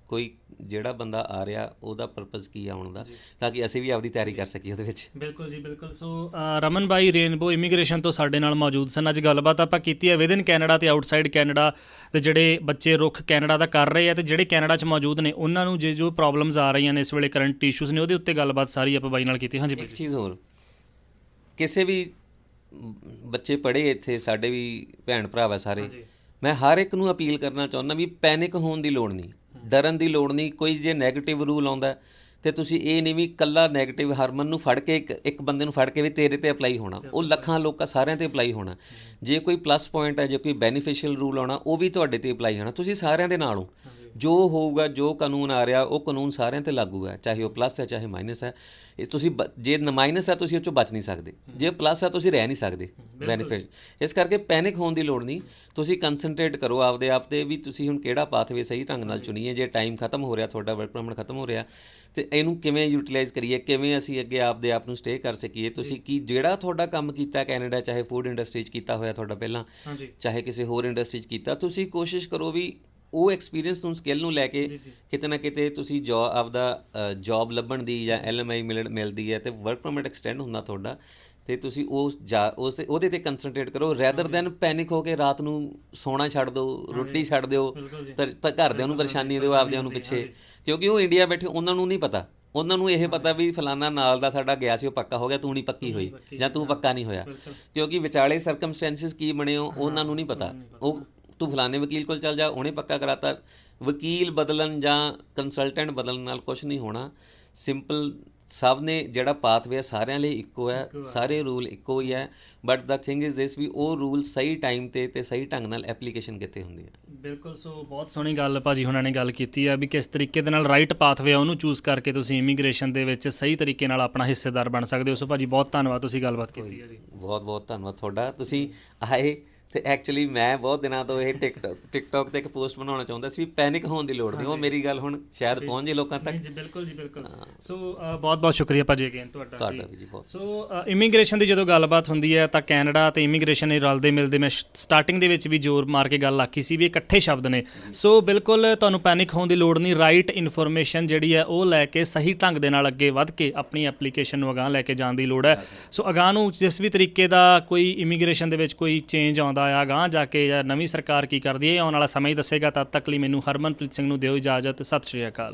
ਕੋਈ ਜਿਹੜਾ ਬੰਦਾ ਆ ਰਿਹਾ ਉਹਦਾ ਪਰਪਸ ਕੀ ਆਉਣ ਦਾ ਤਾਂ ਕਿ ਅਸੀਂ ਵੀ ਆਪਦੀ ਤਿਆਰੀ ਕਰ ਸਕੀਏ ਉਹਦੇ ਵਿੱਚ। ਬਿਲਕੁਲ ਜੀ ਬਿਲਕੁਲ। ਸੋ ਰਮਨ ਭਾਈ ਰੇਨਬੋ ਇਮੀਗ੍ਰੇਸ਼ਨ ਤੋਂ ਸਾਡੇ ਨਾਲ ਮੌਜੂਦ ਸਨ। ਅੱਜ ਗੱਲਬਾਤ ਆਪਾਂ ਕੀਤੀ ਹੈ ਵਿਦਨ ਕੈਨੇਡਾ ਤੇ ਆਊਟਸਾਈਡ ਕੈਨੇਡਾ ਤੇ ਜਿਹੜੇ ਬੱਚੇ ਰੁੱਖ ਕੈਨੇਡਾ ਦਾ ਕਰ ਰਹੇ ਆ ਤੇ ਜਿਹੜੇ ਕੈਨੇਡਾ 'ਚ ਮੌਜੂਦ ਨੇ ਉਹਨਾਂ ਨੂੰ ਜੇ ਜੋ ਪ੍ਰੋਬਲਮਸ ਆ ਰਹੀਆਂ ਨੇ ਇਸ ਵੇਲੇ ਕਰੰਟ ਇਸ਼ੂਜ਼ ਨੇ ਉਹਦੇ ਉੱਤੇ ਗੱਲਬਾਤ ਸਾਰੀ ਆਪਾਂ ਬਾਈ ਨਾਲ ਕੀਤੀ। ਹਾਂਜੀ ਬਾਈ ਇੱਕ ਚੀਜ਼ ਹੋਰ ਕਿਸੇ ਵੀ ਬੱਚੇ ਪੜ੍ਹੇ ਇੱਥੇ ਸਾਡੇ ਵੀ ਭੈਣ ਭਰਾ ਵਾ ਸਾਰੇ। ਮੈਂ ਹਰ ਇੱਕ ਨੂੰ ਅਪੀਲ ਕਰਨਾ ਚਾਹੁੰਦਾ ਵੀ ਪੈਨਿਕ ਹੋਣ ਦੀ ਲੋੜ ਨਹੀਂ ਡਰਨ ਦੀ ਲੋੜ ਨਹੀਂ ਕੋਈ ਜੇ 네ਗੇਟਿਵ ਰੂਲ ਆਉਂਦਾ ਤੇ ਤੁਸੀਂ ਇਹ ਨਹੀਂ ਵੀ ਕੱਲਾ 네ਗੇਟਿਵ ਹਰਮਨ ਨੂੰ ਫੜ ਕੇ ਇੱਕ ਇੱਕ ਬੰਦੇ ਨੂੰ ਫੜ ਕੇ ਵੀ ਤੇਰੇ ਤੇ ਅਪਲਾਈ ਹੋਣਾ। ਉਹ ਲੱਖਾਂ ਲੋਕਾਂ ਸਾਰਿਆਂ ਤੇ ਅਪਲਾਈ ਹੋਣਾ। ਜੇ ਕੋਈ ਪਲੱਸ ਪੁਆਇੰਟ ਹੈ ਜੇ ਕੋਈ ਬੈਨੀਫੀਸ਼ੀਅਲ ਰੂਲ ਆਉਣਾ ਉਹ ਵੀ ਤੁਹਾਡੇ ਤੇ ਅਪਲਾਈ ਹੋਣਾ। ਤੁਸੀਂ ਸਾਰਿਆਂ ਦੇ ਨਾਲ ਹੋ। ਜੋ ਹੋਊਗਾ ਜੋ ਕਾਨੂੰਨ ਆ ਰਿਹਾ ਉਹ ਕਾਨੂੰਨ ਸਾਰਿਆਂ ਤੇ ਲਾਗੂ ਹੈ ਚਾਹੇ ਉਹ ਪਲੱਸ ਹੈ ਚਾਹੇ ਮਾਈਨਸ ਹੈ। ਇਹ ਤੁਸੀਂ ਬ- ਜੇ ਮਾਈਨਸ ਹੈ ਤੁਸੀਂ ਉਹ ਚੋਂ ਬਚ ਨਹੀਂ ਸਕਦੇ। ਜੇ ਪਲੱਸ ਹੈ ਤੁਸੀਂ ਰਹਿ ਨਹੀਂ ਸਕਦੇ। ਬੈਨੀਫਿਟ ਇਸ ਕਰਕੇ ਪੈਨਿਕ ਹੋਣ ਦੀ ਲੋੜ ਨਹੀਂ। ਤੁਸੀਂ ਕਨਸੈਂਟਰੇਟ ਕਰੋ ਆਪਦੇ ਆਪ ਤੇ ਵੀ ਤੁਸੀਂ ਹੁਣ ਕਿਹੜਾ ਪਾਥਵੇ ਸਹੀ ਢੰਗ ਨਾਲ ਚੁਣੀਏ। ਜੇ ਟਾਈਮ ਖਤਮ ਹੋ ਰਿਹਾ ਤੁਹਾਡਾ ਵਰਕ ਪਰਮਿਟ ਖਤਮ ਹੋ ਰਿਹਾ ਤੇ ਇਹਨੂੰ ਕਿਵੇਂ ਯੂਟਿਲਾਈਜ਼ ਕਰੀਏ ਕਿਵੇਂ ਅਸੀਂ ਅੱਗੇ ਆਪਦੇ ਆਪ ਨੂੰ ਸਟੇ ਕਰ ਸਕੀਏ? ਤੁਸੀਂ ਕੀ ਜਿਹੜਾ ਤੁਹਾਡਾ ਕੰਮ ਕੀਤਾ ਕੈਨੇਡਾ ਚਾਹੇ ਫੂਡ ਇੰਡਸਟਰੀ 'ਚ ਕੀਤਾ ਹੋਇਆ ਤੁਹਾਡਾ ਪਹਿਲਾਂ ਹਾਂਜੀ। ਚਾਹੇ ਕਿਸੇ ਹੋਰ ਇੰਡਸਟਰੀ 'ਚ ਕੀਤਾ ਤੁਸੀਂ ਕੋਸ਼ਿਸ਼ ਕਰੋ ਵੀ ਉਹ ਐਕਸਪੀਰੀਅੰਸ ਨੂੰ ਸਕਿੱਲ ਨੂੰ ਲੈ ਕੇ ਕਿਤੇ ਨਾ ਕਿਤੇ ਤੁਸੀਂ ਜੌਬ ਆਪਦਾ ਜੌਬ ਲੱਭਣ ਦੀ ਜਾਂ ਐਲਐਮਆਈ ਮਿਲਦੀ ਹੈ ਤੇ ਵਰਕ ਪਰਮਿਟ ਐਕਸਟੈਂਡ ਹੁੰਦਾ ਤੁਹਾਡਾ ਤੇ ਤੁਸੀਂ ਉਸ ਜਾ- ਉਸ ਉਹਦੇ ਤੇ ਕਨਸੈਂਟਰੇਟ ਕਰੋ ਰੈਦਰ ਦੈਨ ਪੈਨਿਕ ਹੋ ਕੇ ਰਾਤ ਨੂੰ ਸੋਣਾ ਛੱਡ ਦਿਓ ਰੋਟੀ ਛੱਡ ਦਿਓ ਜੀ। ਘਰਦਿਆਂ ਨੂੰ ਪਰੇਸ਼ਾਨੀ ਦਿਓ ਆਪਦਿਆਂ ਨੂੰ ਪਿੱਛੇ। ਕਿਉਂਕਿ ਉਹ ਇੰਡੀਆ ਬੈਠੇ ਉਹਨਾਂ ਨੂੰ ਨਹੀਂ ਪਤਾ। ਉਹਨਾਂ ਨੂੰ ਇਹ ਪਤਾ ਵੀ ਫਲਾਨਾ ਨਾਲ ਦਾ ਸਾਡਾ ਗਿਆ ਸੀ ਉਹ ਪੱਕਾ ਹੋ ਗਿਆ ਤੂੰ ਨਹੀਂ ਪੱਕੀ ਹੋਈ ਜਾਂ ਤੂੰ ਪੱਕਾ ਨਹੀਂ ਹੋਇਆ। ਕਿਉਂਕਿ ਵਿਚਾਲੇ ਸਰਕਮਸਟੈਂਸਸ ਕੀ ਬਣੇ ਹੋ ਉਹਨਾਂ ਨੂੰ ਨਹੀਂ ਪਤਾ। ਉਹ ਤੂੰ ਫਲਾਣੇ ਵਕੀਲ ਕੋਲ ਚੱਲ ਜਾ ਉਹਨੇ ਪੱਕਾ ਕਰਾਤਾ। ਵਕੀਲ ਬਦਲਣ ਜਾਂ ਕੰਸਲਟੈਂਟ ਬਦਲਣ ਨਾਲ ਕੁਝ ਨਹੀਂ ਹੋਣਾ। ਸਿੰਪਲ ਸਭ ਨੇ ਜਿਹੜਾ ਪਾਥਵੇ ਹੈ ਸਾਰਿਆਂ ਲਈ ਇੱਕੋ ਹੈ ਸਾਰੇ ਰੂਲ ਇੱਕੋ ਹੀ ਹੈ but the thing is this ਵੀ ਉਹ ਰੂਲ ਸਹੀ ਟਾਈਮ ਤੇ ਤੇ ਸਹੀ ਢੰਗ ਨਾਲ ਐਪਲੀਕੇਸ਼ਨ ਕਿਤੇ ਹੁੰਦੀ ਹੈ ਬਿਲਕੁਲ ਸੋ ਬਹੁਤ ਸੋਹਣੀ ਗੱਲ ਭਾਜੀ ਹੁਣਾਂ ਨੇ ਗੱਲ ਕੀਤੀ ਆ ਵੀ ਕਿਸ ਤਰੀਕੇ ਦੇ ਨਾਲ ਰਾਈਟ ਪਾਥਵੇ ਆ ਉਹਨੂੰ ਚੂਜ਼ ਕਰਕੇ ਤੁਸੀਂ ਇਮੀਗ੍ਰੇਸ਼ਨ ਦੇ ਵਿੱਚ ਸਹੀ ਤਰੀਕੇ ਨਾਲ ਆਪਣਾ ਹਿੱਸੇਦਾਰ ਬਣ ਸਕਦੇ ਹੋ। ਸੋ ਭਾਜੀ ਬਹੁਤ ਧੰਨਵਾਦ ਤੁਸੀਂ ਗੱਲਬਾਤ ਕੀਤੀ ਜੀ। ਬਹੁਤ ਬਹੁਤ ਧੰਨਵਾਦ ਤੁਹਾਡਾ। ਤੁਸੀਂ ਆਏ ਤੇ ਐਕਚੁਅਲੀ ਮੈਂ ਬਹੁਤ ਦਿਨਾਂ ਤੋਂ ਇਹ ਟਿਕਟੌਕ ਟਿਕਟੌਕ ਤੇ ਇੱਕ ਪੋਸਟ ਬਣਾਉਣਾ ਚਾਹੁੰਦਾ ਸੀ ਵੀ ਪੈਨਿਕ ਹੋਣ ਦੀ ਲੋੜ ਨਹੀਂ। ਉਹ ਮੇਰੀ ਗੱਲ ਹੁਣ ਸ਼ਾਇਦ ਪਹੁੰਚ ਜੇ ਲੋਕਾਂ ਤੱਕ। ਜੀ ਬਿਲਕੁਲ ਜੀ ਬਿਲਕੁਲ। ਸੋ ਬਹੁਤ ਬਹੁਤ ਸ਼ੁਕਰੀਆ ਭਾਜੀ ਅਗੇਨ ਤੁਹਾਡਾ। ਤੁਹਾਡਾ ਵੀ ਜੀ ਬਹੁਤ। ਸੋ ਇਮੀਗ੍ਰੇਸ਼ਨ ਦੀ ਜਦੋਂ ਗੱਲਬਾਤ ਹੁੰਦੀ ਹੈ ਤਾਂ ਕੈਨੇਡਾ ਤੇ ਇਮੀਗ੍ਰੇਸ਼ਨ ਇਹ ਰਲਦੇ ਮਿਲਦੇ ਮੈਂ ਸਟਾਰਟਿੰਗ ਦੇ ਵਿੱਚ ਵੀ ਜ਼ੋਰ ਮਾਰ ਕੇ ਗੱਲ ਆਖੀ ਸੀ ਵੀ ਇਕੱਠੇ ਸ਼ਬਦ ਨੇ। ਸੋ ਬਿਲਕੁਲ ਤੁਹਾਨੂੰ ਪੈਨਿਕ ਹੋਣ ਦੀ ਲੋੜ ਨਹੀਂ। ਰਾਈਟ ਇਨਫੋਰਮੇਸ਼ਨ ਜਿਹੜੀ ਹੈ ਉਹ ਲੈ ਕੇ ਸਹੀ ਢੰਗ ਦੇ ਨਾਲ ਅੱਗੇ ਵੱਧ ਕੇ ਆਪਣੀ ਐਪਲੀਕੇਸ਼ਨ ਨੂੰ ਅਗਾਂਹ ਲੈ ਕੇ ਜਾਣ ਦੀ ਲੋੜ ਹੈ। ਸੋ ਅਗਾਂਹ ਨੂੰ ਜਿਸ ਵੀ ਤਰੀਕੇ ਦਾ ਕੋਈ ਇਮੀਗ੍ਰੇਸ਼ਨ ਦੇ ਵਿੱਚ ਕੋਈ ਚੇਂਜ ਆਉਂਦਾ ਆ ਅਗਾਂਹ ਜਾ ਕੇ ਜਾਂ ਨਵੀਂ ਸਰਕਾਰ ਕੀ ਕਰਦੀ ਹੈ? ਇਹ ਆਉਣ ਵਾਲਾ ਸਮਾਂ ਹੀ ਦੱਸੇਗਾ। ਤਦ ਤੱਕ ਲਈ ਮੈਨੂੰ ਹਰਮਨਪ੍ਰੀਤ ਸਿੰਘ ਨੂੰ ਦਿਓ ਇਜਾਜ਼ਤ। ਸਤਿ ਸ਼੍ਰੀ ਅਕਾਲ।